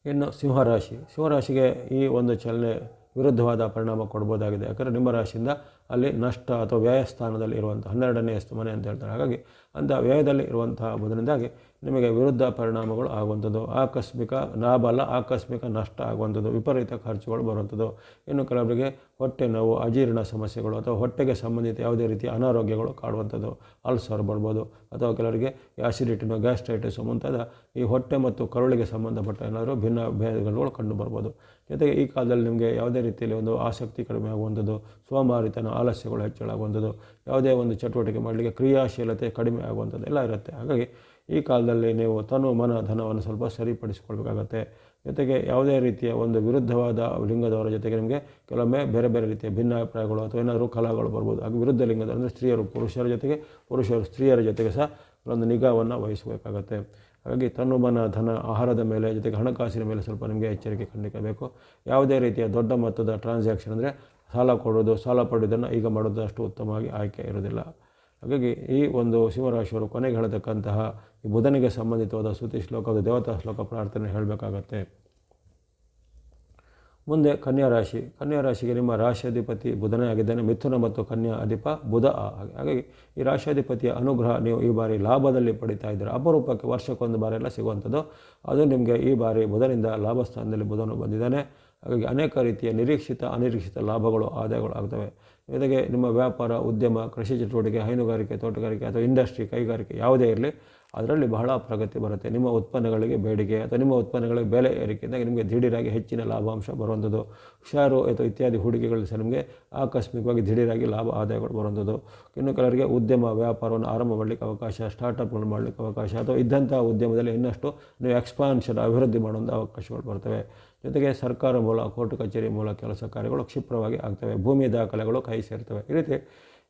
A: ಇನ್ನು ಸಿಂಹರಾಶಿ. ಸಿಂಹರಾಶಿಗೆ ಈ ಒಂದು ಚಲನೆ ವಿರುದ್ಧವಾದ ಪರಿಣಾಮ ಕೊಡ್ಬೋದಾಗಿದೆ. ಯಾಕಂದರೆ ನಿಮ್ಮ ರಾಶಿಯಿಂದ ಅಲ್ಲಿ ನಷ್ಟ ಅಥವಾ ವ್ಯಯ ಸ್ಥಾನದಲ್ಲಿ ಇರುವಂಥ ಹನ್ನೆರಡನೇ ಮನೆ ಅಂತ ಹೇಳ್ತಾರೆ. ಹಾಗಾಗಿ ಅಂಥ ವ್ಯಯದಲ್ಲಿ ಇರುವಂತಹ ಬದಲಿಂದಾಗಿ ನಿಮಗೆ ವಿರುದ್ಧ ಪರಿಣಾಮಗಳು ಆಗುವಂಥದ್ದು, ಆಕಸ್ಮಿಕ ಲಾಭ ಆಕಸ್ಮಿಕ ನಷ್ಟ ಆಗುವಂಥದ್ದು, ವಿಪರೀತ ಖರ್ಚುಗಳು ಬರುವಂಥದ್ದು. ಇನ್ನು ಕೆಲವರಿಗೆ ಹೊಟ್ಟೆ ನೋವು, ಅಜೀರ್ಣ ಸಮಸ್ಯೆಗಳು ಅಥವಾ ಹೊಟ್ಟೆಗೆ ಸಂಬಂಧಿತ ಯಾವುದೇ ರೀತಿಯ ಅನಾರೋಗ್ಯಗಳು ಕಾಡುವಂಥದ್ದು ಅಲ್ಸರ್ ಬರ್ಬೋದು. ಅಥವಾ ಕೆಲವರಿಗೆ ಆಸಿಡಿಟಿನೋ ಗ್ಯಾಸ್ಟ್ರೈಟಿಸ್ ಮುಂತಾದ ಈ ಹೊಟ್ಟೆ ಮತ್ತು ಕರುಳಿಗೆ ಸಂಬಂಧಪಟ್ಟ ಏನಾದರೂ ಭಿನ್ನ ಭೇದಗಳು ಕಂಡು ಬರ್ಬೋದು. ಜೊತೆಗೆ ಈ ಕಾಲದಲ್ಲಿ ನಿಮಗೆ ಯಾವುದೇ ರೀತಿಯಲ್ಲಿ ಒಂದು ಆಸಕ್ತಿ ಕಡಿಮೆ ಆಗುವಂಥದ್ದು, ಸೋಮಾರಿತನ, ಆಲಸ್ಯಗಳು ಹೆಚ್ಚಳಾಗುವಂಥದ್ದು, ಯಾವುದೇ ಒಂದು ಚಟುವಟಿಕೆ ಮಾಡಲಿಕ್ಕೆ ಕ್ರಿಯಾಶೀಲತೆ ಕಡಿಮೆ ಆಗುವಂಥದ್ದು ಎಲ್ಲ ಇರುತ್ತೆ. ಹಾಗಾಗಿ ಈ ಕಾಲದಲ್ಲಿ ನೀವು ತನು ಮನ ಧನವನ್ನು ಸ್ವಲ್ಪ ಸರಿಪಡಿಸಿಕೊಳ್ಬೇಕಾಗತ್ತೆ. ಜೊತೆಗೆ ಯಾವುದೇ ರೀತಿಯ ಒಂದು ವಿರುದ್ಧವಾದ ಲಿಂಗದವರ ಜೊತೆಗೆ ನಿಮಗೆ ಕೆಲವೊಮ್ಮೆ ಬೇರೆ ಬೇರೆ ರೀತಿಯ ಭಿನ್ನಾಭಿಪ್ರಾಯಗಳು ಅಥವಾ ಏನಾದರೂ ಕಲಾಗಳು ಬರ್ಬೋದು. ಹಾಗೆ ವಿರುದ್ಧ ಲಿಂಗದ ಅಂದರೆ ಸ್ತ್ರೀಯರು, ಪುರುಷರ ಜೊತೆಗೆ ಪುರುಷರು ಸ್ತ್ರೀಯರ ಜೊತೆಗೆ ಸಹ ಒಂದು ನಿಗಾವನ್ನು ವಹಿಸಬೇಕಾಗತ್ತೆ. ಹಾಗಾಗಿ ತನು ಮನ ಧನ ಆಹಾರದ ಮೇಲೆ ಜೊತೆಗೆ ಹಣಕಾಸಿನ ಮೇಲೆ ಸ್ವಲ್ಪ ನಿಮಗೆ ಎಚ್ಚರಿಕೆ ಖಂಡಿತ ಯಾವುದೇ ರೀತಿಯ ದೊಡ್ಡ ಮೊತ್ತದ ಟ್ರಾನ್ಸಾಕ್ಷನ್ ಅಂದರೆ ಸಾಲ ಕೊಡೋದು, ಸಾಲ ಪಡೆಯೋದನ್ನು ಈಗ ಮಾಡೋದು ಅಷ್ಟು ಉತ್ತಮವಾಗಿ ಆಯ್ಕೆ ಇರೋದಿಲ್ಲ ಹಾಗಾಗಿ ಈ ಒಂದು ಶಿವರಾಶಿಯವರು ಕೊನೆಗೆ ಹೇಳತಕ್ಕಂತಹ ಈ ಬುಧನಿಗೆ ಸಂಬಂಧಿತವಾದ ಸ್ತುತಿ ಶ್ಲೋಕದ ದೇವತಾ ಶ್ಲೋಕ ಪ್ರಾರ್ಥನೆ ಹೇಳಬೇಕಾಗತ್ತೆ. ಮುಂದೆ ಕನ್ಯಾ ರಾಶಿ. ಕನ್ಯಾ ರಾಶಿಗೆ ನಿಮ್ಮ ರಾಶಿಯಾಧಿಪತಿ ಬುಧನೇ ಆಗಿದ್ದಾನೆ. ಮಿಥುನ ಮತ್ತು ಕನ್ಯಾ ಅಧಿಪ ಬುಧ ಹಾಗಾಗಿ ಈ ರಾಶಿಯಾಧಿಪತಿಯ ಅನುಗ್ರಹ ನೀವು ಈ ಬಾರಿ ಲಾಭದಲ್ಲಿ ಪಡಿತಾ ಇದ್ದೀರ. ಅಪರೂಪಕ್ಕೆ ವರ್ಷಕ್ಕೊಂದು ಬಾರಿ ಎಲ್ಲ ಸಿಗುವಂಥದ್ದು. ಅದು ನಿಮಗೆ ಈ ಬಾರಿ ಬುಧನಿಂದ ಲಾಭ ಸ್ಥಾನದಲ್ಲಿ ಬುಧನು ಬಂದಿದ್ದಾನೆ. ಹಾಗಾಗಿ ಅನೇಕ ರೀತಿಯ ನಿರೀಕ್ಷಿತ ಅನಿರೀಕ್ಷಿತ ಲಾಭಗಳು ಆದಾಯಗಳು ಆಗ್ತವೆ ಜೊತೆಗೆ ನಿಮ್ಮ ವ್ಯಾಪಾರ, ಉದ್ಯಮ, ಕೃಷಿ ಚಟುವಟಿಕೆ, ಹೈನುಗಾರಿಕೆ, ತೋಟಗಾರಿಕೆ ಅಥವಾ ಇಂಡಸ್ಟ್ರಿ ಕೈಗಾರಿಕೆ ಯಾವುದೇ ಇರಲಿ, ಅದರಲ್ಲಿ ಬಹಳ ಪ್ರಗತಿ ಬರುತ್ತೆ. ನಿಮ್ಮ ಉತ್ಪನ್ನಗಳಿಗೆ ಬೇಡಿಕೆ ಅಥವಾ ನಿಮ್ಮ ಉತ್ಪನ್ನಗಳಿಗೆ ಬೆಲೆ ಏರಿಕೆಯಿಂದಾಗಿ ನಿಮಗೆ ದಿಢೀರಾಗಿ ಹೆಚ್ಚಿನ ಲಾಭಾಂಶ ಬರುವಂಥದ್ದು. ಷೇರು ಅಥವಾ ಇತ್ಯಾದಿ ಹೂಡಿಕೆಗಳು ಸಹ ನಿಮಗೆ ಆಕಸ್ಮಿಕವಾಗಿ ದಿಢೀರಾಗಿ ಲಾಭ ಆದಾಯಗಳು ಬರುವಂಥದ್ದು. ಇನ್ನು ಕೆಲವರಿಗೆ ಉದ್ಯಮ, ವ್ಯಾಪಾರವನ್ನು ಆರಂಭ ಮಾಡಲಿಕ್ಕೆ ಅವಕಾಶ ಸ್ಟಾರ್ಟಪ್ಗಳನ್ನು ಮಾಡಲಿಕ್ಕೆ ಅವಕಾಶ ಅಥವಾ ಇದ್ದಂಥ ಉದ್ಯಮದಲ್ಲಿ ಇನ್ನಷ್ಟು ನೀವು ಎಕ್ಸ್ಪಾನ್ಷನ್ ಅಭಿವೃದ್ಧಿ ಮಾಡುವಂಥ ಅವಕಾಶಗಳು ಬರ್ತವೆ. ಜೊತೆಗೆ ಸರ್ಕಾರ ಮೂಲ, ಕೋರ್ಟ್ ಕಚೇರಿ ಮೂಲ ಕೆಲಸ ಕಾರ್ಯಗಳು ಕ್ಷಿಪ್ರವಾಗಿ ಆಗ್ತವೆ. ಭೂಮಿ ದಾಖಲೆಗಳು ಕೈ ಸೇರ್ತವೆ. ಈ ರೀತಿ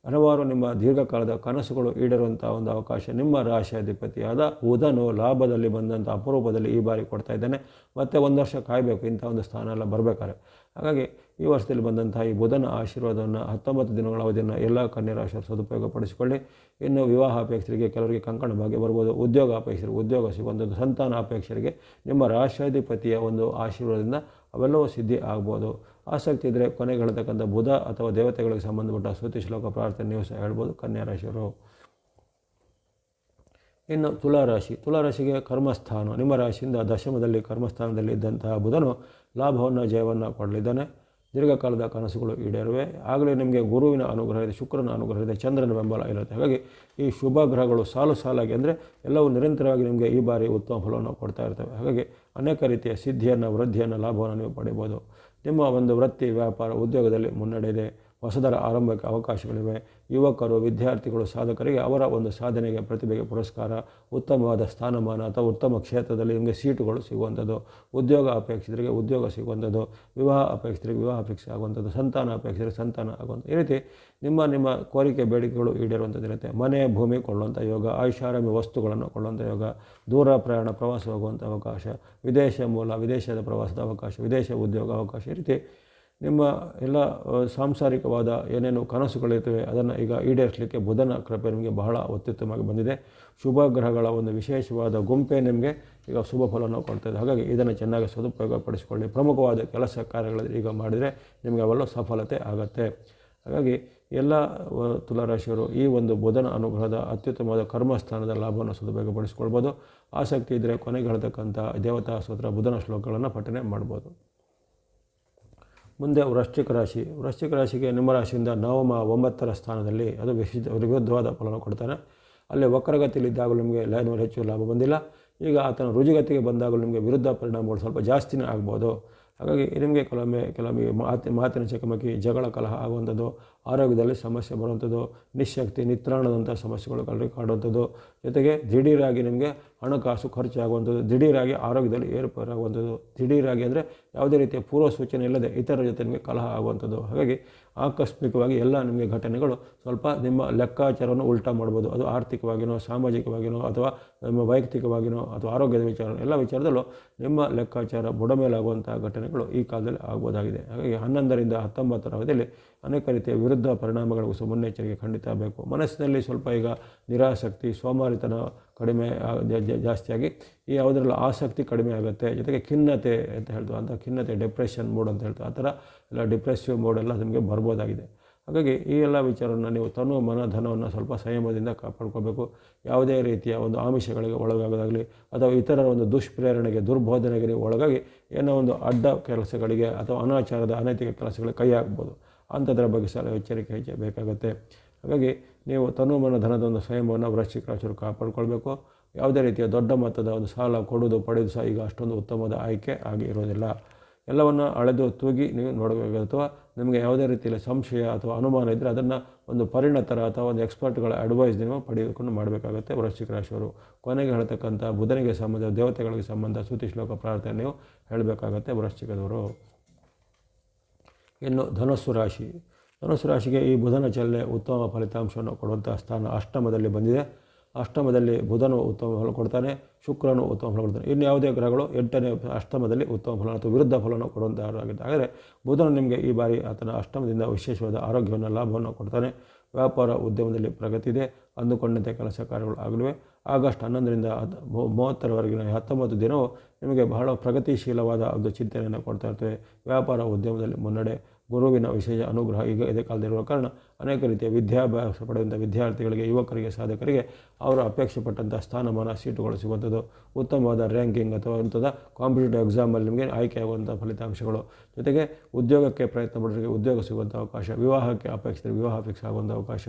A: ಹಲವಾರು ನಿಮ್ಮ ದೀರ್ಘಕಾಲದ ಕನಸುಗಳು ಈಡೇರುವಂಥ ಒಂದು ಅವಕಾಶ ನಿಮ್ಮ ರಾಶಿಯಾಧಿಪತಿಯಾದ ಉದನು ಲಾಭದಲ್ಲಿ ಬಂದಂಥ ಅಪರೂಪದಲ್ಲಿ ಈ ಬಾರಿ ಕೊಡ್ತಾ ಇದ್ದಾನೆ. ಮತ್ತು ಒಂದು ವರ್ಷ ಕಾಯಬೇಕು. ಇಂಥ ಒಂದು ಸ್ಥಾನ ಎಲ್ಲ ಬರಬೇಕಾದ್ರೆ. ಹಾಗಾಗಿ ಈ ವರ್ಷದಲ್ಲಿ ಬಂದಂತಹ ಈ ಬುಧನ ಆಶೀರ್ವಾದವನ್ನು ಹತ್ತೊಂಬತ್ತು ದಿನಗಳ ಅವಧಿಯನ್ನು ಎಲ್ಲ ಕನ್ಯಾ ರಾಶಿಯವರು ಸದುಪಯೋಗಪಡಿಸಿಕೊಳ್ಳಿ. ಇನ್ನು ವಿವಾಹ ಅಪೇಕ್ಷರಿಗೆ ಕೆಲವರಿಗೆ ಕಂಕಣ ಭಾಗ್ಯ ಬರ್ಬೋದು. ಉದ್ಯೋಗ ಅಪೇಕ್ಷರಿಗೆ ಉದ್ಯೋಗ ಸಿಗುವಂಥದ್ದು ಸಂತಾನ ಅಪೇಕ್ಷರಿಗೆ ನಿಮ್ಮ ರಾಷ್ಟ್ರಾಧಿಪತಿಯ ಒಂದು ಆಶೀರ್ವಾದದಿಂದ ಅವೆಲ್ಲವೂ ಸಿದ್ಧಿ ಆಗ್ಬೋದು. ಆಸಕ್ತಿ ಇದ್ದರೆ ಕೊನೆಗೆ ಹೇಳ್ತಕ್ಕಂಥ ಬುಧ ಅಥವಾ ದೇವತೆಗಳಿಗೆ ಸಂಬಂಧಪಟ್ಟ ಸ್ತುತಿ ಶ್ಲೋಕ ಪ್ರಾರ್ಥನೆ, ನೀವು ಸಹ ಹೇಳ್ಬೋದು. ಕನ್ಯಾ ಇನ್ನು ತುಲಾರಾಶಿ. ತುಲಾರಾಶಿಗೆ ಕರ್ಮಸ್ಥಾನ. ನಿಮ್ಮ ರಾಶಿಯಿಂದ ದಶಮದಲ್ಲಿ ಕರ್ಮಸ್ಥಾನದಲ್ಲಿ ಇದ್ದಂತಹ ಬುಧನು ಲಾಭವನ್ನು ಜಯವನ್ನು ಕೊಡಲಿದ್ದಾನೆ. ದೀರ್ಘಕಾಲದ ಕನಸುಗಳು ಈಡೇರುವೆ. ಆಗಲೇ ನಿಮಗೆ ಗುರುವಿನ ಅನುಗ್ರಹ ಇದೆ ಶುಕ್ರನ ಅನುಗ್ರಹ ಇದೆ ಚಂದ್ರನ ಬೆಂಬಲ ಇರುತ್ತೆ. ಹಾಗಾಗಿ ಈ ಶುಭ ಗ್ರಹಗಳು ಸಾಲು ಸಾಲಾಗಿ ಅಂದರೆ ಎಲ್ಲವೂ ನಿರಂತರವಾಗಿ ನಿಮಗೆ ಈ ಬಾರಿ ಉತ್ತಮ ಫಲವನ್ನು ಕೊಡ್ತಾ ಇರ್ತವೆ. ಹಾಗಾಗಿ ಅನೇಕ ರೀತಿಯ ಸಿದ್ಧಿಯನ್ನು, ವೃದ್ಧಿಯನ್ನು, ಲಾಭವನ್ನು ನೀವು ಪಡಿಬೋದು. ನಿಮ್ಮ ಒಂದು ವೃತ್ತಿ ವ್ಯಾಪಾರ ಉದ್ಯೋಗದಲ್ಲಿ ಮುನ್ನಡೆ ಇದೆ ಹೊಸದರ ಆರಂಭಕ್ಕೆ ಅವಕಾಶಗಳಿವೆ. ಯುವಕರು, ವಿದ್ಯಾರ್ಥಿಗಳು, ಸಾಧಕರಿಗೆ ಅವರ ಒಂದು ಸಾಧನೆಗೆ ಪ್ರತಿಭೆಗೆ ಪುರಸ್ಕಾರ, ಉತ್ತಮವಾದ ಸ್ಥಾನಮಾನ ಅಥವಾ ಉತ್ತಮ ಕ್ಷೇತ್ರದಲ್ಲಿ ನಿಮಗೆ ಸೀಟುಗಳು ಸಿಗುವಂಥದ್ದು, ಉದ್ಯೋಗ ಅಪೇಕ್ಷಿತರಿಗೆ ಉದ್ಯೋಗ ಸಿಗುವಂಥದ್ದು, ವಿವಾಹ ಅಪೇಕ್ಷಿತರಿಗೆ ವಿವಾಹ ಅಪೇಕ್ಷೆ ಆಗುವಂಥದ್ದು, ಸಂತಾನ ಅಪೇಕ್ಷಿತರಿಗೆ ಸಂತಾನ ಆಗುವಂಥ ಈ ರೀತಿ ನಿಮ್ಮ ನಿಮ್ಮ ಕೋರಿಕೆ, ಬೇಡಿಕೆಗಳು ಈಡೇರುವಂಥದ್ದಿರುತ್ತೆ ಮನೆ, ಭೂಮಿ ಕೊಳ್ಳುವಂಥ ಯೋಗ ಆಯುಷಾರಾಮಿ ವಸ್ತುಗಳನ್ನು ಕೊಳ್ಳುವಂಥ ಯೋಗ, ದೂರ ಪ್ರಯಾಣ, ಪ್ರವಾಸ ಹೋಗುವಂಥ ಅವಕಾಶ, ವಿದೇಶ ಮೂಲ, ವಿದೇಶದ ಪ್ರವಾಸದ ಅವಕಾಶ, ವಿದೇಶ ಉದ್ಯೋಗ ಅವಕಾಶ. ಈ ರೀತಿ ನಿಮ್ಮ ಎಲ್ಲ ಸಾಂಸಾರಿಕವಾದ ಏನೇನು ಕನಸುಗಳಿರ್ತವೆ, ಅದನ್ನು ಈಗ ಈಡೇರಿಸಲಿಕ್ಕೆ ಬುಧನ ಕೃಪೆ ನಿಮಗೆ ಬಹಳ ಅತ್ಯುತ್ತಮವಾಗಿ ಬಂದಿದೆ. ಶುಭ ಗ್ರಹಗಳ ಒಂದು ವಿಶೇಷವಾದ ಗುಂಪೇ ನಿಮಗೆ ಈಗ ಶುಭ ಫಲವನ್ನು ಕೊಡ್ತಾಯಿದೆ ಹಾಗಾಗಿ ಇದನ್ನು ಚೆನ್ನಾಗಿ ಸದುಪಯೋಗ ಪಡಿಸಿಕೊಳ್ಳಿ ಪ್ರಮುಖವಾದ ಕೆಲಸ ಕಾರ್ಯಗಳಲ್ಲಿ ಈಗ ಮಾಡಿದರೆ ನಿಮಗೆ ಅವೆಲ್ಲ ಸಫಲತೆ ಆಗುತ್ತೆ. ಹಾಗಾಗಿ ಎಲ್ಲ ತುಲಾರಾಶಿಯವರು ಈ ಒಂದು ಬುಧನ ಅನುಗ್ರಹದ ಅತ್ಯುತ್ತಮವಾದ ಕರ್ಮಸ್ಥಾನದ ಲಾಭವನ್ನು ಸದುಪಯೋಗಪಡಿಸ್ಕೊಳ್ಬೋದು. ಆಸಕ್ತಿ ಇದ್ದರೆ ಕೊನೆಗೆ ಹೇಳ್ತಕ್ಕಂಥ ದೇವತಾ ಸ್ತೋತ್ರ ಬುಧನ ಶ್ಲೋಕಗಳನ್ನು ಪಠನೆ ಮಾಡ್ಬೋದು. ಮುಂದೆ ವೃಶ್ಚಿಕ ರಾಶಿ. ವೃಶ್ಚಿಕ ರಾಶಿಗೆ ನಿಮ್ಮ ರಾಶಿಯಿಂದ ನವಮ, ಒಂಬತ್ತರ ಸ್ಥಾನದಲ್ಲಿ ಅದು ವಿಶಿಷ್ಟ ವಿರುದ್ಧವಾದ ಫಲವನ್ನು ಕೊಡ್ತಾನೆ ಅಲ್ಲಿ ವಕ್ರಗತಿಯಲ್ಲಿದ್ದಾಗಲೂ ನಿಮಗೆ ಲೈನ್ ಹೆಚ್ಚು ಲಾಭ ಬಂದಿಲ್ಲ. ಈಗ ಆತನ ರುಜುಗತಿಗೆ ಬಂದಾಗಲೂ ನಿಮಗೆ ವಿರುದ್ಧ ಪರಿಣಾಮಗಳು ಸ್ವಲ್ಪ ಜಾಸ್ತಿನೇ ಆಗ್ಬೋದು. ಹಾಗಾಗಿ ನಿಮಗೆ ಕೆಲವೊಮ್ಮೆ ಕೆಲವೊಮ್ಮೆ ಮಾತಿ ಮಾತಿನ ಚಕಮಕಿ, ಜಗಳ, ಕಲಹ ಆಗುವಂಥದ್ದು, ಆರೋಗ್ಯದಲ್ಲಿ ಸಮಸ್ಯೆ ಬರುವಂಥದ್ದು, ನಿಶಕ್ತಿ ನಿತ್ರಾಣದಂಥ ಸಮಸ್ಯೆಗಳು ಕಾಡುವಂಥದ್ದು. ಜೊತೆಗೆ ದಿಢೀರಾಗಿ ನಿಮಗೆ ಹಣಕಾಸು ಖರ್ಚಾಗುವಂಥದ್ದು, ದಿಢೀರಾಗಿ ಆರೋಗ್ಯದಲ್ಲಿ ಏರ್ಪಾರಾಗುವಂಥದ್ದು ದಿಢೀರಾಗಿ ಅಂದರೆ ಯಾವುದೇ ರೀತಿಯ ಪೂರ್ವ ಸೂಚನೆ ಇಲ್ಲದೆ ಇತರರ ಜೊತೆ ನಿಮಗೆ ಕಲಹ ಆಗುವಂಥದ್ದು. ಹಾಗಾಗಿ ಆಕಸ್ಮಿಕವಾಗಿ ಎಲ್ಲ ನಿಮಗೆ ಘಟನೆಗಳು ಸ್ವಲ್ಪ ನಿಮ್ಮ ಲೆಕ್ಕಾಚಾರವನ್ನು ಉಲ್ಟಾ ಮಾಡ್ಬೋದು. ಅದು ಆರ್ಥಿಕವಾಗಿನೋ, ಸಾಮಾಜಿಕವಾಗಿನೋ, ಅಥವಾ ನಿಮ್ಮ ವೈಯಕ್ತಿಕವಾಗಿನೋ, ಅಥವಾ ಆರೋಗ್ಯದ ವಿಚಾರ ಎಲ್ಲ ವಿಚಾರದಲ್ಲೂ ನಿಮ್ಮ ಲೆಕ್ಕಾಚಾರ ಬುಡಮೇಲಾಗುವಂಥ ಘಟನೆಗಳು ಈ ಕಾಲದಲ್ಲಿ ಆಗ್ಬೋದಾಗಿದೆ. ಹಾಗಾಗಿ ಹನ್ನೊಂದರಿಂದ ಹತ್ತೊಂಬತ್ತರ ಅವಧಿಯಲ್ಲಿ ಅನೇಕ ರೀತಿಯ ವಿರುದ್ಧ ಪರಿಣಾಮಗಳಿಗೂ ಸಹ ಮುನ್ನೆಚ್ಚರಿಕೆ ಖಂಡಿತ ಬೇಕು. ಮನಸ್ಸಿನಲ್ಲಿ ಸ್ವಲ್ಪ ಈಗ ನಿರಾಸಕ್ತಿ, ಸೋಮಾರಿತನ ಕಡಿಮೆ ಜಾಸ್ತಿಯಾಗಿ ಈ ಯಾವುದರಲ್ಲೂ ಆಸಕ್ತಿ ಕಡಿಮೆ ಆಗುತ್ತೆ. ಜೊತೆಗೆ ಖಿನ್ನತೆ ಅಂತ ಹೇಳ್ತು ಅಂತ ಖಿನ್ನತೆ, ಡಿಪ್ರೆಷನ್ ಮೂಡ್ ಅಂತ ಹೇಳ್ತು ಆ ಥರ ಎಲ್ಲ ಡಿಪ್ರೆಸಿವ್ ಮೂಡೆಲ್ಲ ನಿಮಗೆ ಬರ್ಬೋದಾಗಿದೆ. ಹಾಗಾಗಿ ಈ ಎಲ್ಲ ವಿಚಾರವನ್ನು ನೀವು ತನು ಮನ ಧನವನ್ನು ಸ್ವಲ್ಪ ಸಂಯಮದಿಂದ ಕಾಪಾಡ್ಕೋಬೇಕು. ಯಾವುದೇ ರೀತಿಯ ಒಂದು ಆಮಿಷಗಳಿಗೆ ಒಳಗಾಗೋದಾಗಲಿ, ಅಥವಾ ಇತರರ ಒಂದು ದುಷ್ಪ್ರೇರಣೆಗೆ, ದುರ್ಬೋಧನೆಗೆ ಒಳಗಾಗಿ ಏನೋ ಒಂದು ಅಡ್ಡ ಕೆಲಸಗಳಿಗೆ ಅಥವಾ ಅನಾಚಾರದ ಅನೈತಿಕ ಕೆಲಸಗಳಿಗೆ ಕೈ ಹಾಕ್ಬೋದು. ಅಂಥದ್ರ ಬಗ್ಗೆ ಸಲ ಎಚ್ಚರಿಕೆ ಬೇಕಾಗುತ್ತೆ ಹಾಗಾಗಿ ನೀವು ತನು ಮನ ಧನದ ಒಂದು ಸ್ವಯಂವನ್ನು ವೃಶ್ಚಿಕ ರಾಶಿಯವರು ಕಾಪಾಡಿಕೊಳ್ಬೇಕು. ಯಾವುದೇ ರೀತಿಯ ದೊಡ್ಡ ಮೊತ್ತದ ಒಂದು ಸಾಲ ಕೊಡೋದು ಪಡೆಯೋದು ಸಹ ಈಗ ಅಷ್ಟೊಂದು ಉತ್ತಮವಾದ ಆಯ್ಕೆ ಆಗಿ ಇರೋದಿಲ್ಲ ಎಲ್ಲವನ್ನು ಅಳೆದು ತೂಗಿ ನೀವು ನೋಡಬೇಕು ಅಥವಾ ನಿಮಗೆ ಯಾವುದೇ ರೀತಿಯಲ್ಲಿ ಸಂಶಯ ಅಥವಾ ಅನುಮಾನ ಇದ್ದರೆ ಅದನ್ನು ಒಂದು ಪರಿಣತರ ಅಥವಾ ಒಂದು ಎಕ್ಸ್ಪರ್ಟ್ಗಳ ಅಡ್ವೈಸ್ ನೀವು ಪಡೆದುಕೊಂಡು ಮಾಡಬೇಕಾಗುತ್ತೆ ವೃಶ್ಚಿಕ ರಾಶಿಯವರು ಕೊನೆಗೆ ಹೇಳ್ತಕ್ಕಂಥ ಬುಧನಿಗೆ ಸಂಬಂಧ, ದೇವತೆಗಳಿಗೆ ಸಂಬಂಧ ಸ್ತುತಿ ಶ್ಲೋಕ ಪ್ರಾರ್ಥನೆ ನೀವು ಹೇಳಬೇಕಾಗತ್ತೆ ವೃಶ್ಚಿಕದವರು. ಇನ್ನು ಧನುಸ್ಸು ರಾಶಿ. ಧನುಸ್ಸು ರಾಶಿಗೆ ಈ ಬುಧನ ಚಲನೆ ಉತ್ತಮ ಫಲಿತಾಂಶವನ್ನು ಕೊಡುವಂಥ ಸ್ಥಾನ ಅಷ್ಟಮದಲ್ಲಿ ಬಂದಿದೆ. ಅಷ್ಟಮದಲ್ಲಿ ಬುಧನು ಉತ್ತಮ ಫಲ ಕೊಡ್ತಾನೆ, ಶುಕ್ರನು ಉತ್ತಮ ಫಲ ಕೊಡ್ತಾನೆ. ಇನ್ನು ಯಾವುದೇ ಗ್ರಹಗಳು ಎಂಟನೇ ಅಷ್ಟಮದಲ್ಲಿ ಉತ್ತಮ ಫಲ ಅಥವಾ ವಿರುದ್ಧ ಫಲವನ್ನು ಕೊಡುವಂಥವರಾಗಿದ್ದ ಆದರೆ ಬುಧನು ನಿಮಗೆ ಈ ಬಾರಿ ಆತನ ಅಷ್ಟಮದಿಂದ ವಿಶೇಷವಾದ ಆರೋಗ್ಯವನ್ನು, ಲಾಭವನ್ನು ಕೊಡ್ತಾನೆ. ವ್ಯಾಪಾರ ಉದ್ಯಮದಲ್ಲಿ ಪ್ರಗತಿ ಇದೆ, ಅಂದುಕೊಂಡಂತೆ ಕೆಲಸ ಕಾರ್ಯಗಳು ಆಗಲಿವೆ. ಆಗಸ್ಟ್ ಹನ್ನೊಂದರಿಂದ ಮೂವತ್ತರವರೆಗಿನ ಹತ್ತೊಂಬತ್ತು ದಿನವು ನಿಮಗೆ ಬಹಳ ಪ್ರಗತಿಶೀಲವಾದ ಒಂದು ಚಿಂತನೆಯನ್ನು ಕೊಡ್ತಾ ಇರ್ತವೆ ವ್ಯಾಪಾರ ಉದ್ಯಮದಲ್ಲಿ ಮುನ್ನಡೆ ಗುರುವಿನ ವಿಶೇಷ ಅನುಗ್ರಹ ಈಗ ಇದೇ ಕಾಲದಲ್ಲಿರುವ ಕಾರಣ ಅನೇಕ ರೀತಿಯ ವಿದ್ಯಾಭ್ಯಾಸ ಪಡೆದಂಥ ವಿದ್ಯಾರ್ಥಿಗಳಿಗೆ, ಯುವಕರಿಗೆ, ಸಾಧಕರಿಗೆ ಅವರು ಅಪೇಕ್ಷೆ ಪಟ್ಟಂಥ ಸ್ಥಾನಮಾನ ಸೀಟುಗಳು ಸಿಗುವಂಥದ್ದು ಉತ್ತಮವಾದ ರ್ಯಾಂಕಿಂಗ್ ಅಥವಾ ಅಂಥದ್ದು ಕಾಂಪಿಟೇಟಿವ್ ಎಕ್ಸಾಮಲ್ಲಿ ನಿಮಗೆ ಆಯ್ಕೆಯಾಗುವಂಥ ಫಲಿತಾಂಶಗಳು. ಜೊತೆಗೆ ಉದ್ಯೋಗಕ್ಕೆ ಪ್ರಯತ್ನ ಪಡೋರಿಗೆ ಉದ್ಯೋಗ ಸಿಗುವಂಥ ಅವಕಾಶ, ವಿವಾಹಕ್ಕೆ ಅಪೇಕ್ಷಿಸಿದರೆ ವಿವಾಹ ಫಿಕ್ಸ್ ಆಗುವಂಥ ಅವಕಾಶ.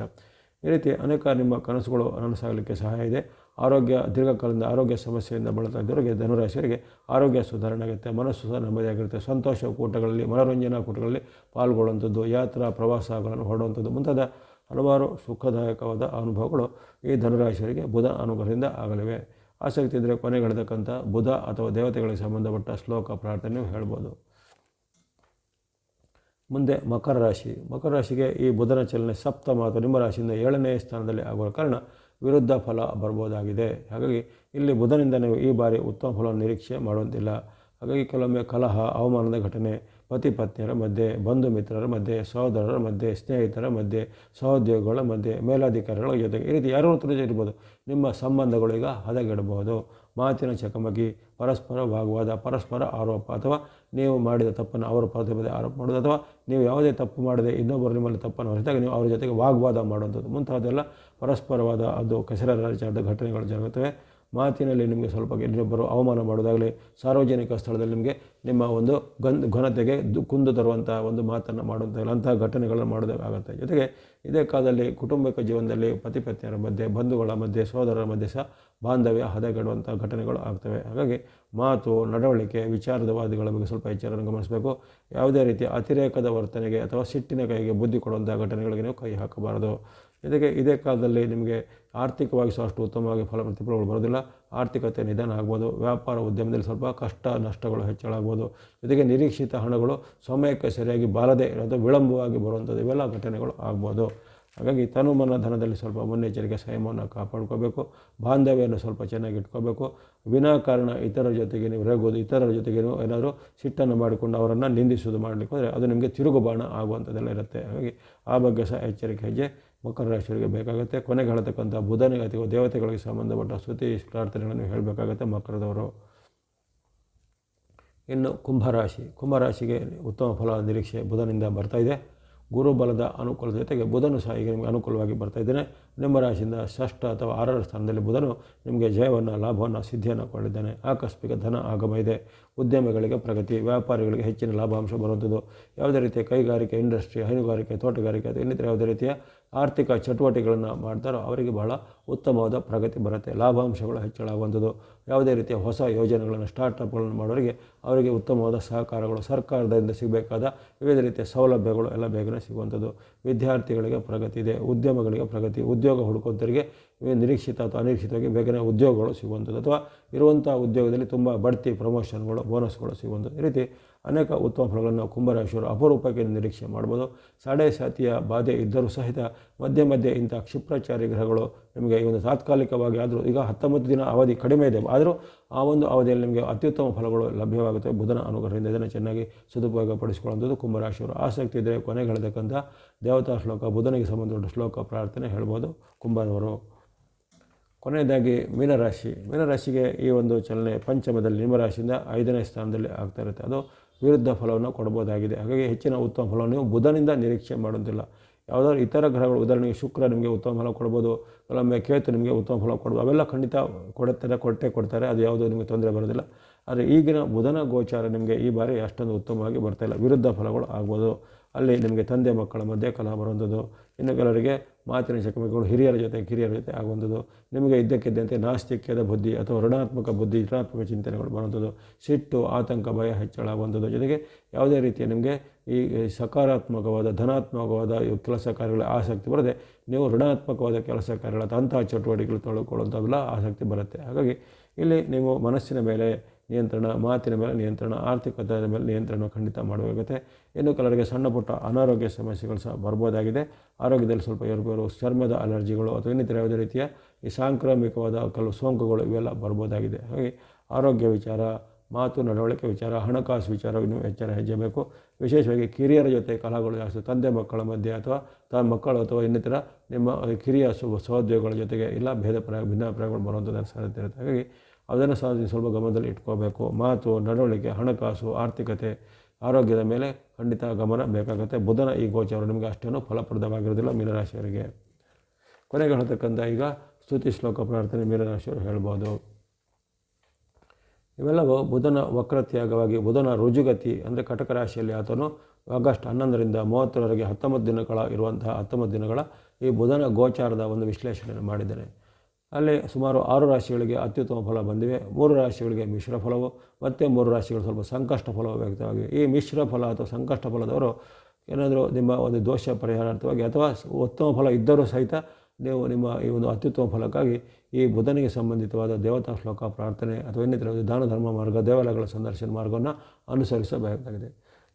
A: ಈ ರೀತಿ ಅನೇಕ ನಿಮ್ಮ ಕನಸುಗಳು ನನಸಾಗಲಿಕ್ಕೆ ಸಹಾಯ ಇದೆ. ಆರೋಗ್ಯ, ದೀರ್ಘಕಾಲದಿಂದ ಆರೋಗ್ಯ ಸಮಸ್ಯೆಯಿಂದ ಬಳಲ್ತಾ ಇದ್ದವರಿಗೆ ಧನುರಾಶಿಯರಿಗೆ ಆರೋಗ್ಯ ಸುಧಾರಣೆ ಆಗುತ್ತೆ ಮನಸ್ಸು ಸಹ ನೆಮ್ಮದಿಯಾಗಿರುತ್ತೆ. ಸಂತೋಷ ಕೂಟಗಳಲ್ಲಿ, ಮನೋರಂಜನಾ ಕೂಟಗಳಲ್ಲಿ ಪಾಲ್ಗೊಳ್ಳುವಂಥದ್ದು, ಯಾತ್ರಾ, ಪ್ರವಾಸಗಳನ್ನು ಹೊರಡುವಂಥದ್ದು ಮುಂತಾದ ಹಲವಾರು ಸುಖದಾಯಕವಾದ ಅನುಭವಗಳು ಈ ಧನುರಾಶಿಯರಿಗೆ ಬುಧ ಅನುಗ್ರಹದಿಂದ ಆಗಲಿವೆ. ಆಸಕ್ತಿ ಇದ್ದರೆ ಕೊನೆಗೆಳೆದಕ್ಕಂಥ ಬುಧ ಅಥವಾ ದೇವತೆಗಳಿಗೆ ಸಂಬಂಧಪಟ್ಟ ಶ್ಲೋಕ ಪ್ರಾರ್ಥನೆ ಹೇಳ್ಬೋದು. ಮುಂದೆ ಮಕರ ರಾಶಿ. ಮಕರ ರಾಶಿಗೆ ಈ ಬುಧನ ಚಲನೆ ಸಪ್ತಮ ಅಥವಾ ನಿಮ್ಮ ರಾಶಿಯಿಂದ ಏಳನೇ ಸ್ಥಾನದಲ್ಲಿ ಆಗುವ ಕಾರಣ ವಿರುದ್ಧ ಫಲ ಬರ್ಬೋದಾಗಿದೆ. ಹಾಗಾಗಿ ಇಲ್ಲಿ ಬುಧನಿಂದ ನೀವು ಈ ಬಾರಿ ಉತ್ತಮ ಫಲ ನಿರೀಕ್ಷೆ ಮಾಡುವಂತಿಲ್ಲ. ಹಾಗಾಗಿ ಕೆಲವೊಮ್ಮೆ ಕಲಹ, ಅವಮಾನದ ಘಟನೆ ಪತಿ ಪತ್ನಿಯರ ಮಧ್ಯೆ, ಬಂಧು ಮಿತ್ರರ ಮಧ್ಯೆ, ಸಹೋದರರ ಮಧ್ಯೆ, ಸ್ನೇಹಿತರ ಮಧ್ಯೆ, ಸಹೋದ್ಯೋಗಿಗಳ ಮಧ್ಯೆ, ಮೇಲಾಧಿಕಾರಿಗಳ ಜೊತೆಗೆ ಈ ರೀತಿ ಯಾರೋ ಇರ್ಬೋದು ನಿಮ್ಮ ಸಂಬಂಧಗಳು ಈಗ ಹದಗೆಡಬಹುದು. ಮಾತಿನ ಚಕಮಕಿ, ಪರಸ್ಪರ ವಾಗ್ವಾದ, ಪರಸ್ಪರ ಆರೋಪ ಅಥವಾ ನೀವು ಮಾಡಿದ ತಪ್ಪನ್ನು ಅವರು ಪದೇ ಆರೋಪ ಮಾಡೋದು ಅಥವಾ ನೀವು ಯಾವುದೇ ತಪ್ಪು ಮಾಡದೆ ಇನ್ನೊಬ್ಬರು ನಿಮ್ಮಲ್ಲಿ ತಪ್ಪನ್ನು ಹೊರತಾಗ ನೀವು ಅವರ ಜೊತೆಗೆ ವಾಗ್ವಾದ ಮಾಡುವಂಥದ್ದು ಮುಂತಾದೆಲ್ಲ ಪರಸ್ಪರವಾದ ಅದು ಕೆಸರ ರಾಜಾರದ ಘಟನೆಗಳು ಜರುಗುತ್ತವೆ. ಮಾತಿನಲ್ಲಿ ನಿಮಗೆ ಸ್ವಲ್ಪ ಇನ್ನೊಬ್ಬರು ಅವಮಾನ ಮಾಡೋದಾಗಲಿ ಸಾರ್ವಜನಿಕ ಸ್ಥಳದಲ್ಲಿ ನಿಮಗೆ ನಿಮ್ಮ ಒಂದು ಗಂಧ ಘನತೆಗೆ ದು, ಕುಂದು ತರುವಂಥ ಒಂದು ಮಾತನ್ನು ಮಾಡುವಂಥ ಅಂತಹ ಘಟನೆಗಳನ್ನು ಮಾಡೋದಾಗುತ್ತೆ ಜೊತೆಗೆ ಇದೇ ಕಾಲದಲ್ಲಿ ಕುಟುಂಬಿಕ ಜೀವನದಲ್ಲಿ ಪತಿ ಪತ್ನಿಯರ ಮಧ್ಯೆ, ಬಂಧುಗಳ ಮಧ್ಯೆ ಸೋದರರ ಮಧ್ಯೆ ಸಹ ಬಾಂಧವ್ಯ ಹದಗೆಡುವಂಥ ಘಟನೆಗಳು ಆಗ್ತವೆ. ಹಾಗಾಗಿ ಮಾತು, ನಡವಳಿಕೆ ವಿಚಾರದ ವಾದಿಗಳ ಬಗ್ಗೆ ಸ್ವಲ್ಪ ಎಚ್ಚರವನ್ನು ಗಮನಿಸಬೇಕು. ಯಾವುದೇ ರೀತಿಯ ಅತಿರೇಕದ ವರ್ತನೆಗೆ ಅಥವಾ ಸಿಟ್ಟಿನ ಕೈಗೆ ಬುದ್ಧಿ ಕೊಡುವಂಥ ಘಟನೆಗಳಿಗೆ ನೀವು ಕೈ ಹಾಕಬಾರದು. ಜೊತೆಗೆ ಇದೇ ಕಾಲದಲ್ಲಿ ನಿಮಗೆ ಆರ್ಥಿಕವಾಗಿ ಸಹ ಅಷ್ಟು ಉತ್ತಮವಾಗಿ ಫಲ ಪ್ರತಿಫಲಗಳು ಬರೋದಿಲ್ಲ ಆರ್ಥಿಕತೆ ನಿಧಾನ ಆಗ್ಬೋದು. ವ್ಯಾಪಾರ ಉದ್ಯಮದಲ್ಲಿ ಸ್ವಲ್ಪ ಕಷ್ಟ ನಷ್ಟಗಳು ಹೆಚ್ಚಳ ಆಗ್ಬೋದು ಜೊತೆಗೆ ನಿರೀಕ್ಷಿತ ಹಣಗಳು ಸಮಯಕ್ಕೆ ಸರಿಯಾಗಿ ಬಾರದೇ ಇರೋದು, ವಿಳಂಬವಾಗಿ ಬರುವಂಥದ್ದು ಇವೆಲ್ಲ ಘಟನೆಗಳು ಆಗ್ಬೋದು. ಹಾಗಾಗಿ ತನುಮನ ಧನದಲ್ಲಿ ಸ್ವಲ್ಪ ಮುನ್ನೆಚ್ಚರಿಕೆ ಸಂಯಮವನ್ನು ಕಾಪಾಡ್ಕೋಬೇಕು. ಬಾಂಧವ್ಯವನ್ನು ಸ್ವಲ್ಪ ಚೆನ್ನಾಗಿ ಇಟ್ಕೋಬೇಕು. ವಿನಾಕಾರಣ ಇತರರ ಜೊತೆಗೆ ನೀವು ರೇಗೋದು ಇತರರ ಜೊತೆಗೆ ನೀವು ಏನಾದರೂ ಸಿಟ್ಟನ್ನು ಮಾಡಿಕೊಂಡು ಅವರನ್ನು ನಿಂದಿಸೋದು ಮಾಡಲಿಕ್ಕೆ ಹೋದರೆ ಅದು ನಿಮಗೆ ತಿರುಗುಬಾಣ ಆಗುವಂಥದ್ದೆಲ್ಲ ಇರುತ್ತೆ. ಹಾಗಾಗಿ ಆ ಬಗ್ಗೆ ಸಹ ಎಚ್ಚರಿಕೆ ಹೆಜ್ಜೆ ಮಕರ ರಾಶಿಯವರಿಗೆ ಬೇಕಾಗುತ್ತೆ. ಕೊನೆಗೆ ಹೇಳತಕ್ಕಂಥ ಬುಧನಿಗೆ ಅಥವಾ ದೇವತೆಗಳಿಗೆ ಸಂಬಂಧಪಟ್ಟ ಸ್ತುತಿ, ಪ್ರಾರ್ಥನೆಗಳನ್ನು ಹೇಳಬೇಕಾಗುತ್ತೆ ಮಕರದವರು. ಇನ್ನು ಕುಂಭರಾಶಿ. ಕುಂಭರಾಶಿಗೆ ಉತ್ತಮ ಫಲ ನಿರೀಕ್ಷೆ ಬುಧನಿಂದ ಬರ್ತಾ ಇದೆ. ಗುರುಬಲದ ಅನುಕೂಲದ ಜೊತೆಗೆ ಬುಧನು ಸಹ ಈಗ ನಿಮಗೆ ಅನುಕೂಲವಾಗಿ ಬರ್ತಾ ಇದ್ದೇನೆ. ನಿಮ್ಮ ರಾಶಿಯಿಂದ ಷಷ್ಠ ಅಥವಾ ಆರರ ಸ್ಥಾನದಲ್ಲಿ ಬುಧನು ನಿಮಗೆ ಜಯವನ್ನು, ಲಾಭವನ್ನು, ಸಿದ್ಧಿಯನ್ನು ಕೊಂಡಿದ್ದಾನೆ ಆಕಸ್ಮಿಕ ಧನ ಆಗಮ ಇದೆ. ಉದ್ಯಮಿಗಳಿಗೆ ಪ್ರಗತಿ, ವ್ಯಾಪಾರಿಗಳಿಗೆ ಹೆಚ್ಚಿನ ಲಾಭಾಂಶ ಬರುವಂಥದ್ದು. ಯಾವುದೇ ರೀತಿಯ ಕೈಗಾರಿಕೆ, ಇಂಡಸ್ಟ್ರಿ, ಹೈನುಗಾರಿಕೆ, ತೋಟಗಾರಿಕೆ ಅಥವಾ ಇನ್ನಿತರ ಯಾವುದೇ ರೀತಿಯ ಆರ್ಥಿಕ ಚಟುವಟಿಕೆಗಳನ್ನು ಮಾಡ್ತಾರೋ ಅವರಿಗೆ ಬಹಳ ಉತ್ತಮವಾದ ಪ್ರಗತಿ ಬರುತ್ತೆ. ಲಾಭಾಂಶಗಳು ಹೆಚ್ಚಳ ಆಗುವಂಥದ್ದು ಯಾವುದೇ ರೀತಿಯ ಹೊಸ ಯೋಜನೆಗಳನ್ನು ಸ್ಟಾರ್ಟಪ್ಗಳನ್ನು ಮಾಡೋರಿಗೆ ಅವರಿಗೆ ಉತ್ತಮವಾದ ಸಹಕಾರಗಳು, ಸರ್ಕಾರದಿಂದ ಸಿಗಬೇಕಾದ ವಿವಿಧ ರೀತಿಯ ಸೌಲಭ್ಯಗಳು ಎಲ್ಲ ಬೇಗನೆ ಸಿಗುವಂಥದ್ದು. ವಿದ್ಯಾರ್ಥಿಗಳಿಗೆ ಪ್ರಗತಿ ಇದೆ, ಉದ್ಯಮಗಳಿಗೆ ಪ್ರಗತಿ, ಉದ್ಯೋಗ ಹುಡುಕೋದರಿಗೆ ನಿರೀಕ್ಷಿತ ಅಥವಾ ಅನಿರೀಕ್ಷಿತವಾಗಿ ಬೇಗನೆ ಉದ್ಯೋಗಗಳು ಸಿಗುವಂಥದ್ದು. ಅಥವಾ ಇರುವಂಥ ಉದ್ಯೋಗದಲ್ಲಿ ತುಂಬ ಬಡ್ತಿ ಪ್ರಮೋಷನ್ಗಳು ಬೋನಸ್ಗಳು ಸಿಗುವಂಥದ್ದು. ಈ ರೀತಿ ಅನೇಕ ಉತ್ತಮ ಫಲಗಳನ್ನು ಕುಂಭರಾಶಿಯವರು ಅಪರೂಪಕ್ಕೆ ನಿರೀಕ್ಷೆ ಮಾಡ್ಬೋದು. ಸಾಡೆ ಸಾತಿಯ ಬಾಧೆ ಇದ್ದರೂ ಸಹಿತ ಮಧ್ಯೆ ಮಧ್ಯೆ ಇಂಥ ಕ್ಷಿಪ್ರಾಚಾರಿ ಗ್ರಹಗಳು ನಿಮಗೆ ಈ ಒಂದು ತಾತ್ಕಾಲಿಕವಾಗಿ ಆದರೂ ಈಗ ಹತ್ತೊಂಬತ್ತು ದಿನ ಅವಧಿ ಕಡಿಮೆ ಇದೆ. ಆದರೂ ಆ ಒಂದು ಅವಧಿಯಲ್ಲಿ ನಿಮಗೆ ಅತ್ಯುತ್ತಮ ಫಲಗಳು ಲಭ್ಯವಾಗುತ್ತೆ. ಬುಧನ ಅನುಗ್ರಹದಿಂದ ಇದನ್ನು ಚೆನ್ನಾಗಿ ಸದುಪಯೋಗ ಪಡಿಸಿಕೊಳ್ಳುವಂಥದ್ದು ಕುಂಭರಾಶಿಯವರು. ಆಸಕ್ತಿ ಇದ್ದರೆ ಕೊನೆಗೆ ಹೇಳ್ತಕ್ಕಂಥ ದೇವತಾ ಶ್ಲೋಕ, ಬುಧನಿಗೆ ಸಂಬಂಧಪಟ್ಟ ಶ್ಲೋಕ ಪ್ರಾರ್ಥನೆ ಹೇಳ್ಬೋದು. ಕುಂಭನವರು ಕೊನೆಯದಾಗಿ ಮೀನರಾಶಿ. ಮೀನರಾಶಿಗೆ ಈ ಒಂದು ಚಲನೆ ಪಂಚಮದಲ್ಲಿ, ನಿಮ್ಮ ರಾಶಿಯಿಂದ ಐದನೇ ಸ್ಥಾನದಲ್ಲಿ ಆಗ್ತಾ ಇರುತ್ತೆ. ಅದು ವಿರುದ್ಧ ಫಲವನ್ನು ಕೊಡ್ಬೋದಾಗಿದೆ. ಹಾಗಾಗಿ ಹೆಚ್ಚಿನ ಉತ್ತಮ ಫಲವನ್ನು ನೀವು ಬುಧನಿಂದ ನಿರೀಕ್ಷೆ ಮಾಡೋದಿಲ್ಲ ಯಾವುದಾದ್ರು ಇತರ ಗ್ರಹಗಳು, ಉದಾಹರಣೆಗೆ ಶುಕ್ರ ನಿಮಗೆ ಉತ್ತಮ ಫಲ ಕೊಡ್ಬೋದು ಕೆಲವೊಮ್ಮೆ ಕೇತು ನಿಮಗೆ ಉತ್ತಮ ಫಲ ಕೊಡ್ಬೋದು, ಅವೆಲ್ಲ ಖಂಡಿತ ಕೊಡುತ್ತಾರೆ ಕೊಟ್ಟೆ ಕೊಡ್ತಾರೆ, ಅದು ಯಾವುದೂ ನಿಮಗೆ ತೊಂದರೆ ಬರೋದಿಲ್ಲ ಆದರೆ ಈಗಿನ ಬುಧನ ಗೋಚಾರ ನಿಮಗೆ ಈ ಬಾರಿ ಅಷ್ಟೊಂದು ಉತ್ತಮವಾಗಿ ಬರ್ತಾಯಿಲ್ಲ ವಿರುದ್ಧ ಫಲಗಳು ಆಗ್ಬೋದು. ಅಲ್ಲಿ ನಿಮಗೆ ತಂದೆ ಮಕ್ಕಳ ಮಧ್ಯೆ ಕಲಹ ಬರುವಂಥದ್ದು. ಇನ್ನು ಕೆಲವರಿಗೆ ಮಾತಿನ ಚಕಮಕಿಗಳು ಹಿರಿಯರ ಜೊತೆ, ಕಿರಿಯರ ಜೊತೆ ಆಗುವಂಥದ್ದು. ನಿಮಗೆ ಇದ್ದಕ್ಕಿದ್ದಂತೆ ನಾಸ್ತಿಕ್ಯದ ಬುದ್ಧಿ ಅಥವಾ ಋಣಾತ್ಮಕ ಬುದ್ಧಿ, ಋಣಾತ್ಮಕ ಚಿಂತನೆಗಳು ಬರುವಂಥದ್ದು. ಸಿಟ್ಟು, ಆತಂಕ, ಭಯ ಹೆಚ್ಚಳ ಆಗುವಂಥದ್ದು. ಜೊತೆಗೆ ಯಾವುದೇ ರೀತಿಯ ನಿಮಗೆ ಈ ಸಕಾರಾತ್ಮಕವಾದ, ಧನಾತ್ಮಕವಾದ ಕೆಲಸ ಕಾರ್ಯಗಳ ಆಸಕ್ತಿ ಬರದೆ ನೀವು ಋಣಾತ್ಮಕವಾದ ಕೆಲಸ ಕಾರ್ಯಗಳ ಅಂತಹ ಚಟುವಟಿಕೆಗಳು ತೊಳ್ಕೊಳ್ಳುವಂಥವೆಲ್ಲ ಆಸಕ್ತಿ ಬರುತ್ತೆ. ಹಾಗಾಗಿ ಇಲ್ಲಿ ನೀವು ಮನಸ್ಸಿನ ಮೇಲೆ ನಿಯಂತ್ರಣ, ಮಾತಿನ ಮೇಲೆ ನಿಯಂತ್ರಣ ಆರ್ಥಿಕತೆ ಮೇಲೆ ನಿಯಂತ್ರಣ ಖಂಡಿತ ಮಾಡಬೇಕಾಗುತ್ತೆ. ಇನ್ನು ಕೆಲವರಿಗೆ ಸಣ್ಣ ಪುಟ್ಟ ಅನಾರೋಗ್ಯ ಸಮಸ್ಯೆಗಳು ಸಹ ಬರ್ಬೋದಾಗಿದೆ. ಆರೋಗ್ಯದಲ್ಲಿ ಸ್ವಲ್ಪ ಏರುಪೇರು, ಚರ್ಮದ ಅಲರ್ಜಿಗಳು ಅಥವಾ ಇನ್ನಿತರ ಯಾವುದೇ ರೀತಿಯ ಈ ಸಾಂಕ್ರಾಮಿಕವಾದ ಕೆಲವು ಸೋಂಕುಗಳು ಇವೆಲ್ಲ ಬರ್ಬೋದಾಗಿದೆ. ಹಾಗೆ ಆರೋಗ್ಯ ವಿಚಾರ, ಮಾತು, ನಡವಳಿಕೆ ವಿಚಾರ, ಹಣಕಾಸು ವಿಚಾರ ಇನ್ನೂ ಎಚ್ಚರ ಹೆಜ್ಜಬೇಕು ವಿಶೇಷವಾಗಿ ಕಿರಿಯರ ಜೊತೆ ಕಲಹಗಳು ಜಾಸ್ತಿ, ತಂದೆ ಮಕ್ಕಳ ಮಧ್ಯೆ ಅಥವಾ ತನ್ನ ಮಕ್ಕಳು ಅಥವಾ ಇನ್ನಿತರ ನಿಮ್ಮ ಕಿರಿಯ ಸಹೋದ್ಯೋಗಗಳ ಜೊತೆಗೆ ಇಲ್ಲ ಭೇದ ಪ್ರಾಯ, ಭಿನ್ನಾಭಿಪ್ರಾಯಗಳು ಬರುವಂಥದ್ದು ಸಾಧ್ಯತೆ ಇರುತ್ತೆ. ಹಾಗಾಗಿ ಅದನ್ನು ಸಹ ಸ್ವಲ್ಪ ಗಮನದಲ್ಲಿ ಇಟ್ಕೋಬೇಕು. ಮಾತು, ನಡವಳಿಕೆ, ಹಣಕಾಸು, ಆರ್ಥಿಕತೆ, ಆರೋಗ್ಯದ ಮೇಲೆ ಖಂಡಿತ ಗಮನ ಬೇಕಾಗುತ್ತೆ. ಬುಧನ ಈ ಗೋಚರ ನಿಮಗೆ ಅಷ್ಟೇನು ಫಲಪ್ರದವಾಗಿರೋದಿಲ್ಲ ಮೀನರಾಶಿಯವರಿಗೆ. ಕೊನೆಗೆ ಹೇಳ್ತಕ್ಕಂಥ ಈಗ ಸ್ತುತಿ ಶ್ಲೋಕ ಪ್ರಾರ್ಥನೆ ಮೀನರಾಶಿಯವರು ಹೇಳ್ಬೋದು. ಇವೆಲ್ಲವೂ ಬುಧನ ವಕ್ರತ್ಯಾಗವಾಗಿ, ಬುಧನ ರುಜುಗತಿ ಅಂದರೆ ಕಟಕ ರಾಶಿಯಲ್ಲಿ ಆತನು ಆಗಸ್ಟ್ ಹನ್ನೊಂದರಿಂದ ಮೂವತ್ತರವರೆಗೆ ಹತ್ತೊಂಬತ್ತು ದಿನಗಳ ಇರುವಂತಹ ಹತ್ತೊಂಬತ್ತು ದಿನಗಳ ಈ ಬುಧನ ಗೋಚಾರದ ಒಂದು ವಿಶ್ಲೇಷಣೆಯನ್ನು ಮಾಡಿದ್ದೇನೆ. ಅಲ್ಲಿ ಸುಮಾರು ಆರು ರಾಶಿಗಳಿಗೆ ಅತ್ಯುತ್ತಮ ಫಲ ಬಂದಿವೆ. ಮೂರು ರಾಶಿಗಳಿಗೆ ಮಿಶ್ರ ಫಲವು ಮತ್ತು ಮೂರು ರಾಶಿಗಳು ಸ್ವಲ್ಪ ಸಂಕಷ್ಟ ಫಲವು ವ್ಯಕ್ತವಾಗಿವೆ ಈ ಮಿಶ್ರ ಫಲ ಅಥವಾ ಸಂಕಷ್ಟ ಫಲದವರು ಏನಾದರೂ ನಿಮ್ಮ ಒಂದು ದೋಷ ಪರಿಹಾರಾರ್ಥವಾಗಿ ಅಥವಾ ಉತ್ತಮ ಫಲ ಇದ್ದರೂ ಸಹಿತ ನೀವು ನಿಮ್ಮ ಈ ಒಂದು ಅತ್ಯುತ್ತಮ ಫಲಕ್ಕಾಗಿ ಈ ಬುಧನಿಗೆ ಸಂಬಂಧಿತವಾದ ದೇವತಾ ಶ್ಲೋಕ ಪ್ರಾರ್ಥನೆ ಅಥವಾ ಇನ್ನಿತರ ದಾನ ಧರ್ಮ ಮಾರ್ಗ, ದೇವಾಲಯಗಳ ಸಂದರ್ಶನ ಮಾರ್ಗವನ್ನು ಅನುಸರಿಸಬೇಕಾಗಿದೆ.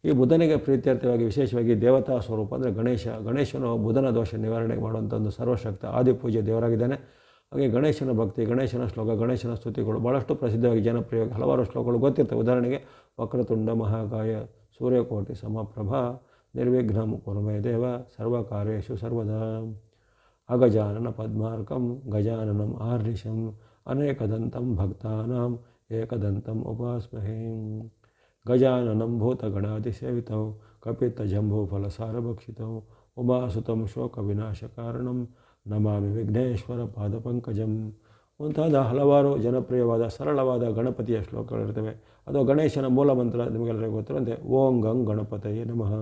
A: ಈ ಬುಧನಿಗೆ ಪ್ರೀತ್ಯರ್ಥವಾಗಿ ವಿಶೇಷವಾಗಿ ದೇವತಾ ಸ್ವರೂಪ ಅಂದರೆ ಗಣೇಶ. ಗಣೇಶನು ಬುಧನ ದೋಷ ನಿವಾರಣೆ ಮಾಡುವಂಥ ಒಂದು ಸರ್ವಶಕ್ತ ಆದಿಪೂಜೆ ದೇವರಾಗಿದ್ದಾನೆ. ಹಾಗೆ ಗಣೇಶನ ಭಕ್ತಿ ಗಣೇಶನ ಶ್ಲೋಕ ಗಣೇಶನ ಸ್ತುತಿಗಳು ಭಾಳಷ್ಟು ಪ್ರಸಿದ್ಧವಾಗಿ ಜನಪ್ರಿಯ ಹಲವಾರು ಶ್ಲೋಕಗಳು ಗೊತ್ತಿರ್ತವೆ ಉದಾಹರಣೆಗೆ ವಕ್ರತುಂಡ ಮಹಾಕಾಯ ಸೂರ್ಯಕೋಟಿ ಸಮಪ್ರಭಾ ನಿರ್ವಿಘ್ನಂ ಕುರುಮೇ ದೇವ ಸರ್ವಕಾರ್ಯೇಶು ಸರ್ವದಾ ಅಗಜಾನನ ಪದ್ಮಾರ್ಕಂ ಗಜಾನನಂ ಆರ್ನಿಶಂ ಅನೇಕದಂತಂ ಭಕ್ತಾನಾಂ ಏಕದಂತಂ ಉಪಾಸ್ಮಹೇ ಗಜಾನನಂ ಭೂತಗಣಾತಿಸೇವಿತಂ ಕಪಿತಜಂಬೂಫಲಸಾರಭಕ್ಷಿತಂ ಉಮಾಸುತಂ ಶೋಕವಿನಾಶಕಾರಣಂ ನಮಾಮಿ ವಿಘ್ನೇಶ್ವರ ಪಾದಪಂಕಜಂ ಮುಂತಾದ ಹಲವಾರು ಜನಪ್ರಿಯವಾದ ಸರಳವಾದ ಗಣಪತಿಯ ಶ್ಲೋಕಗಳಿರ್ತವೆ ಅಥವಾ ಗಣೇಶನ ಮೂಲ ಮಂತ್ರ ನಿಮಗೆಲ್ಲರಿಗೂ ಗೊತ್ತಿರುವಂತೆ, ಓಂ ಗಂಗ್ ಗಣಪತಯೇ ನಮಃ,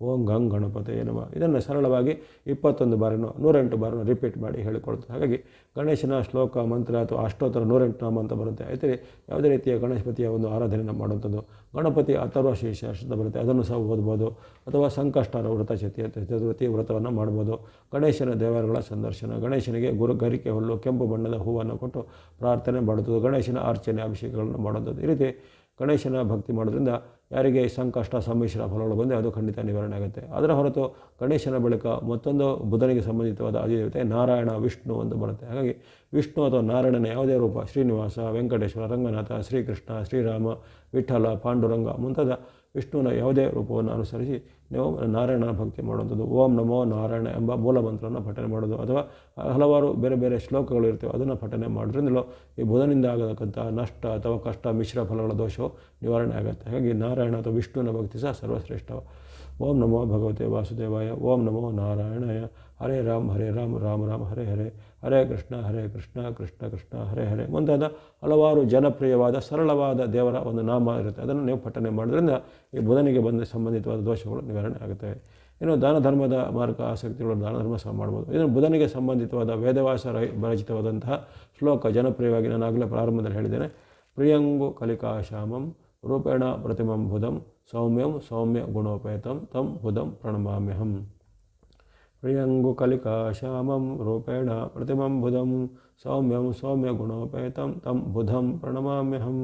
A: ಓಂ ಗಂಗ್ ಗಣಪತಯೇ ನಮಃ. ಇದನ್ನು ಸರಳವಾಗಿ ಇಪ್ಪತ್ತೊಂದು ಬಾರಿನೂ, ನೂರೆಂಟು ಬಾರಿನ ರಿಪೀಟ್ ಮಾಡಿ ಹೇಳಿಕೊಳ್ತದೆ. ಹಾಗಾಗಿ ಗಣೇಶನ ಶ್ಲೋಕ, ಮಂತ್ರ ಅಥವಾ ಅಷ್ಟೋತ್ತರ ನೂರೆಂಟು ನಾಮ ಅಂತ ಬರುತ್ತೆ. ಆದರೆ ಯಾವುದೇ ರೀತಿಯ ಗಣೇಶಪತಿಯ ಒಂದು ಆರಾಧನೆಯನ್ನು ಮಾಡುವಂಥದ್ದು ಗಣಪತಿ ಅಥರ್ವ ಶೇಷ ಅಂತ ಬರುತ್ತೆ. ಅದನ್ನು ಸಹ ಓದ್ಬೋದು. ಅಥವಾ ಸಂಕಷ್ಟರ ವ್ರತ ಚತಿ ಅಂತ ಚತುರ್ಥಿ ವ್ರತವನ್ನು ಮಾಡ್ಬೋದು. ಗಣೇಶನ ದೇವರುಗಳ ಸಂದರ್ಶನ, ಗಣೇಶನಿಗೆ ಗುರು ಗರಿಕೆ ಹುಲ್ಲು, ಕೆಂಪು ಬಣ್ಣದ ಹೂವನ್ನು ಕೊಟ್ಟು ಪ್ರಾರ್ಥನೆ ಮಾಡುತ್ತದೆ ಗಣೇಶನ ಅರ್ಚನೆ ಅಭಿಷೇಕಗಳನ್ನು ಮಾಡುವಂಥದ್ದು. ಈ ರೀತಿ ಗಣೇಶನ ಭಕ್ತಿ ಮಾಡೋದ್ರಿಂದ ಯಾರಿಗೆ ಸಂಕಷ್ಟ, ಸಮ್ಮಿಶ್ರ ಫಲಗಳು ಬಂದರೆ ಅದು ಖಂಡಿತ ನಿವಾರಣೆ ಆಗುತ್ತೆ. ಅದರ ಹೊರತು ಗಣೇಶನ ಬಳಿಕ ಮತ್ತೊಂದು ಬುಧನಿಗೆ ಸಂಬಂಧಿತವಾದ ಅಧಿದೇವತೆ ನಾರಾಯಣ, ವಿಷ್ಣು ಅಂತ ಬರುತ್ತೆ. ಹಾಗಾಗಿ ವಿಷ್ಣು ಅಥವಾ ನಾರಾಯಣನ ಯಾವುದೇ ರೂಪ, ಶ್ರೀನಿವಾಸ, ವೆಂಕಟೇಶ್ವರ, ರಂಗನಾಥ, ಶ್ರೀಕೃಷ್ಣ, ಶ್ರೀರಾಮ, ವಿಠಲ, ಪಾಂಡುರಂಗ ಮುಂತಾದ ವಿಷ್ಣುವಿನ ಯಾವುದೇ ರೂಪವನ್ನು ಅನುಸರಿಸಿ ನೀವು ನಾರಾಯಣನ ಭಕ್ತಿ ಮಾಡುವಂಥದ್ದು, ಓಂ ನಮೋ ನಾರಾಯಣ ಎಂಬ ಮೂಲ ಮಂತ್ರವನ್ನು ಪಠನೆ ಮಾಡೋದು, ಅಥವಾ ಹಲವಾರು ಬೇರೆ ಬೇರೆ ಶ್ಲೋಕಗಳು ಇರ್ತವೆ, ಅದನ್ನು ಪಠನೆ ಮಾಡೋದ್ರಿಂದಲೂ ಈ ಬುಧನಿಂದ ಆಗತಕ್ಕಂಥ ನಷ್ಟ ಅಥವಾ ಕಷ್ಟ, ಮಿಶ್ರ ಫಲಗಳ ದೋಷವು ನಿವಾರಣೆ ಆಗುತ್ತೆ. ಹಾಗಾಗಿ ನಾರಾಯಣ ಅಥವಾ ವಿಷ್ಣುವಿನ ಭಕ್ತಿ ಸಹ ಸರ್ವಶ್ರೇಷ್ಠ ಓಂ ನಮೋ ಭಗವತೆ ವಾಸುದೇವಾಯ, ಓಂ ನಮೋ ನಾರಾಯಣಾಯ. ಹರೇ ರಾಮ್ ಹರೇ ರಾಮ್, ರಾಮ ರಾಮ, ಹರೇ ಹರೇ. ಹರೇ ಕೃಷ್ಣ ಹರೇ ಕೃಷ್ಣ ಕೃಷ್ಣ ಕೃಷ್ಣ, ಹರೇ ಹರೇ ಮುಂತಾದ ಹಲವಾರು ಜನಪ್ರಿಯವಾದ, ಸರಳವಾದ ದೇವರ ಒಂದು ನಾಮ ಇರುತ್ತೆ. ಅದನ್ನು ನೀವು ಪಠನೆ ಮಾಡೋದ್ರಿಂದ ಈ ಬುಧನಿಗೆ ಬಂದ ಸಂಬಂಧಿತವಾದ ದೋಷಗಳು ನಿವಾರಣೆ ಆಗುತ್ತವೆ ಇನ್ನು ದಾನ ಧರ್ಮದ ಮಾರ್ಗ ಆಸಕ್ತಿಗಳು ದಾನ ಧರ್ಮ ಸಹ ಮಾಡ್ಬೋದು. ಇದನ್ನು ಬುಧನಿಗೆ ಸಂಬಂಧಿತವಾದ ವೇದವಾಸ ರಚಿತವಾದಂತಹ ಶ್ಲೋಕ ಜನಪ್ರಿಯವಾಗಿ ನಾನು ಆಗಲೇ ಪ್ರಾರಂಭದಲ್ಲಿ ಹೇಳಿದ್ದೇನೆ. ಪ್ರಿಯಂಗು ಕಲಿಕಾಶಾಮಂ ರೂಪೇಣ ಪ್ರತಿಮಂ ಬುಧಂ ಸೌಮ್ಯಂ ಸೌಮ್ಯ ಗುಣೋಪೇತಂ ತಂ ಬುಧಂ ಪ್ರಣಮಾಮ್ಯಹಂ. ಪ್ರಿಯಂಗು ಕಲಿಕಾಶ್ಯಾಮಂ ರೂಪೇಣ ಪ್ರತಿಮಂ ಬುಧಂ ಸೌಮ್ಯಂ ಸೌಮ್ಯ ಗುಣೋಪೇತಂ ತಂ ಬುಧಂ ಪ್ರಣಮಾಮ್ಯಹಂ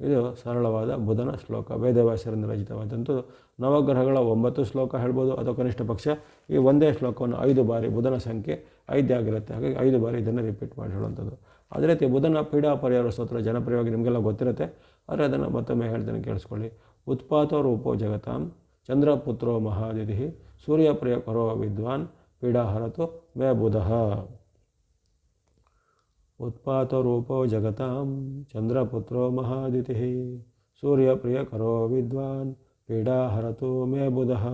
A: ಇದು ಸರಳವಾದ ಬುಧನ ಶ್ಲೋಕ. ವೇದವ್ಯಾಸರಿಂದ ರಚಿತವಾದಂಥದ್ದು ನವಗ್ರಹಗಳ ಒಂಬತ್ತು ಶ್ಲೋಕ ಹೇಳ್ಬೋದು. ಅಥವಾ ಕನಿಷ್ಠ ಪಕ್ಷ. ಈ ಒಂದೇ ಶ್ಲೋಕವನ್ನು ಐದು ಬಾರಿ ಬುಧನ ಸಂಖ್ಯೆ ಐದೇ ಆಗಿರುತ್ತೆ. ಹಾಗಾಗಿ ಐದು ಬಾರಿ ಇದನ್ನು ರಿಪೀಟ್ ಮಾಡಿ ಹೇಳುವಂಥದ್ದು. ಅದೇ ರೀತಿ ಬುಧನ ಪೀಡಾ ಪರಿಹಾರ ಸ್ತೋತ್ರ ಜನಪ್ರಿಯವಾಗಿ ನಿಮಗೆಲ್ಲ ಗೊತ್ತಿರುತ್ತೆ. ಆದರೆ ಅದನ್ನು ಮತ್ತೊಮ್ಮೆ ಹೇಳ್ತೇನೆ ಕೇಳಿಸ್ಕೊಳ್ಳಿ. ಉತ್ಪಾತ ರೂಪೋ ಜಗತಾಂ ಚಂದ್ರಪುತ್ರೋ ಮಹಾದಿಧಿ ಸೂರ್ಯಪ್ರಿಯ ಕರೋ ವಿದ್ವಾನ್ ಪೀಡಾಹರತು ಮೇ ಬುಧಃ ಉತ್ಪಾತರೂಪೋ ಜಗತಾಂ ಚಂದ್ರಪುತ್ರೋ ಮಹಾದಿತಿ. ಸೂರ್ಯಪ್ರಿಯಕರೋ ವಿದ್ವಾನ್ ಪೀಡಾಹರತು ಮೇ ಬುಧಃ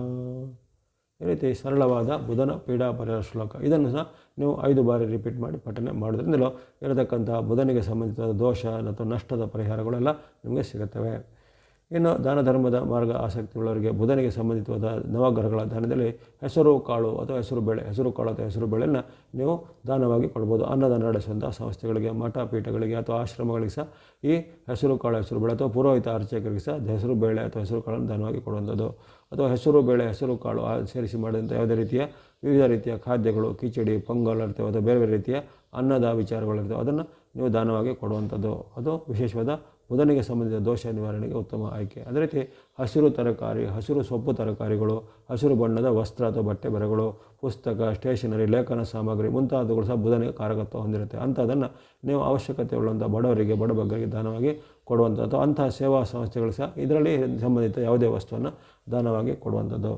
A: ಈ ರೀತಿ ಸರಳವಾದ ಬುಧನ ಪೀಡಾ ಪರಿಹಾರ ಶ್ಲೋಕ. ಇದನ್ನು ಸಹ ನೀವು ಐದು ಬಾರಿ ರಿಪೀಟ್ ಮಾಡಿ ಪಠನೆ ಮಾಡೋದ್ರಿಂದಲೂ ಇರತಕ್ಕಂಥ ಬುಧನಿಗೆ ಸಂಬಂಧಿಸಿದ ದೋಷ ಅಥವಾ ನಷ್ಟದ ಪರಿಹಾರಗಳೆಲ್ಲ ನಿಮಗೆ ಸಿಗುತ್ತವೆ. ಇನ್ನು ದಾನ ಧರ್ಮದ ಮಾರ್ಗ ಆಸಕ್ತಿಗಳವರಿಗೆ ಬುಧನಿಗೆ ಸಂಬಂಧಿತವಾದ ನವಗ್ರಹಗಳ ದಾನದಲ್ಲಿ ಹೆಸರು ಕಾಳು ಅಥವಾ ಹೆಸರು ಬೇಳೆ, ಹೆಸರು ಕಾಳು ಅಥವಾ ಹೆಸರು ಬೇಳೆಯನ್ನು ನೀವು ದಾನವಾಗಿ ಕೊಡ್ಬೋದು. ಅನ್ನದಾನ ನಡೆಸುವಂಥ ಸಂಸ್ಥೆಗಳಿಗೆ ಮಠ ಪೀಠಗಳಿಗೆ ಅಥವಾ ಆಶ್ರಮಗಳಿಗೆ ಸಹ ಈ ಹೆಸರು ಕಾಳು, ಹೆಸರು ಬೇಳೆ ಅಥವಾ ಪುರೋಹಿತ ಅರ್ಚಕರಿಗೆ ಸಹ ಹೆಸರು ಬೇಳೆ ಅಥವಾ ಹೆಸರು ಕಾಳನ್ನು ದಾನವಾಗಿ ಕೊಡುವಂಥದ್ದು. ಅಥವಾ ಹೆಸರು ಬೇಳೆ, ಹೆಸರು ಕಾಳು ಸೇರಿಸಿ ಮಾಡಿದಂಥ ಯಾವುದೇ ರೀತಿಯ ವಿವಿಧ ರೀತಿಯ ಖಾದ್ಯಗಳು, ಕಿಚಡಿ, ಪೊಂಗಲ್ ಇರ್ತವೆ ಅಥವಾ ಬೇರೆ ಬೇರೆ ರೀತಿಯ ಅನ್ನದ ವಿಚಾರಗಳಿರ್ತವೆ ಅದನ್ನು ನೀವು ದಾನವಾಗಿ ಕೊಡುವಂಥದ್ದು. ಅದು ವಿಶೇಷವಾದ ಬುಧನಿಗೆ ಸಂಬಂಧಿಸಿದ ದೋಷ ನಿವಾರಣೆಗೆ ಉತ್ತಮ ಆಯ್ಕೆ. ಅದೇ ರೀತಿ ಹಸಿರು ತರಕಾರಿ, ಹಸಿರು ಸೊಪ್ಪು ತರಕಾರಿಗಳು, ಹಸಿರು ಬಣ್ಣದ ವಸ್ತ್ರ ಅಥವಾ ಬಟ್ಟೆ ಬರೆಗಳು, ಪುಸ್ತಕ, ಸ್ಟೇಷನರಿ, ಲೇಖನ ಸಾಮಗ್ರಿ ಮುಂತಾದವುಗಳು ಸಹ ಬುಧನಿಗೆ ಕಾರಕತ್ವ ಹೊಂದಿರುತ್ತೆ. ಅಂಥದನ್ನು ನೀವು ಅವಶ್ಯಕತೆ ಉಳ್ಳಂಥ ಬಡವರಿಗೆ ಬಡಬಗ್ಗರಿಗೆ ದಾನವಾಗಿ ಕೊಡುವಂಥದ್ದು ಅಂತಹ ಸೇವಾ ಸಂಸ್ಥೆಗಳು ಸಹ ಇದರಲ್ಲಿ ಸಂಬಂಧಿತ ಯಾವುದೇ ವಸ್ತುವನ್ನು ದಾನವಾಗಿ ಕೊಡುವಂಥದ್ದು.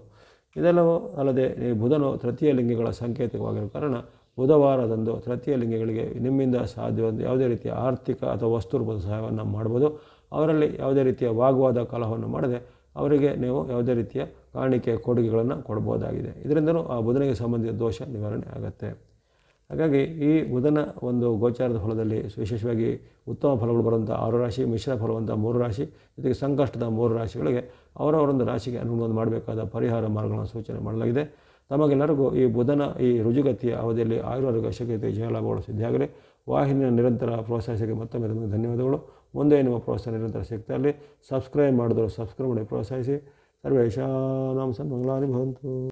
A: ಇದೆಲ್ಲವೂ ಅಲ್ಲದೆ ಈ ಬುಧನು ತೃತೀಯ ಲಿಂಗಿಗಳ ಸಂಕೇತವಾಗಿರೋ ಕಾರಣ ಬುಧವಾರದಂದು ತೃತೀಯ ಲಿಂಗಗಳಿಗೆ ನಿಮ್ಮಿಂದ ಸಾಧ್ಯವಾದ ಯಾವುದೇ ರೀತಿಯ ಆರ್ಥಿಕ ಅಥವಾ ವಸ್ತು ರೂಪದ ಸಹಾಯವನ್ನು ಮಾಡ್ಬೋದು ಅವರಲ್ಲಿ ಯಾವುದೇ ರೀತಿಯ ವಾಗ್ವಾದ ಕಲಹವನ್ನು ಮಾಡದೆ ಅವರಿಗೆ ನೀವು ಯಾವುದೇ ರೀತಿಯ ಕಾಣಿಕೆ ಕೊಡುಗೆಗಳನ್ನು ಕೊಡ್ಬೋದಾಗಿದೆ ಇದರಿಂದಲೂ ಆ ಬುಧನಿಗೆ ಸಂಬಂಧಿಸಿದ ದೋಷ ನಿವಾರಣೆ ಆಗುತ್ತೆ. ಹಾಗಾಗಿ ಈ ಬುಧನ ಒಂದು ಗೋಚಾರದ ಫಲದಲ್ಲಿ ವಿಶೇಷವಾಗಿ ಉತ್ತಮ ಫಲಗಳು ಬರುವಂಥ ಆರು ರಾಶಿ, ಮಿಶ್ರ ಫಲವಂಥ ಮೂರು ರಾಶಿ, ಜೊತೆಗೆ ಸಂಕಷ್ಟದ ಮೂರು ರಾಶಿಗಳಿಗೆ ಅವರವರೊಂದು ರಾಶಿಗೆ ಅನುಗುಣವನ್ನು ಮಾಡಬೇಕಾದ ಪರಿಹಾರ ಮಾರ್ಗಗಳನ್ನು ಸೂಚನೆ ಮಾಡಲಾಗಿದೆ. ತಮಗೆಲ್ಲರಿಗೂ ಈ ಬುಧನ, ಈ ರುಜುಗತಿಯ ಅವಧಿಯಲ್ಲಿ ಆಯುರ್ವೇದ ಶಕ್ತಿ ಜಯಲಾಭಗಳು ಸಿದ್ಧಿಯಾಗಲಿ ವಾಹಿನಿಯ ನಿರಂತರ ಪ್ರೋತ್ಸಾಹಕ್ಕೆ ಮತ್ತೊಮ್ಮೆ ನಿಮಗೆ ಧನ್ಯವಾದಗಳು. ಮುಂದೆ ನಿಮ್ಮ ಪ್ರೋತ್ಸಾಹ ನಿರಂತರ ಸಿಗ್ತಾ ಇರಲಿ. ಸಬ್ಸ್ಕ್ರೈಬ್ ಮಾಡಿದ್ರು ಸಬ್ಸ್ಕ್ರೈಬ್ ಮಾಡಿ ಪ್ರೋತ್ಸಾಹಿಸಿ. ಸರ್ವೇಶಾನಾಂ ಸನ್ಮಂಗಲಾನಿ ಭವಂತು.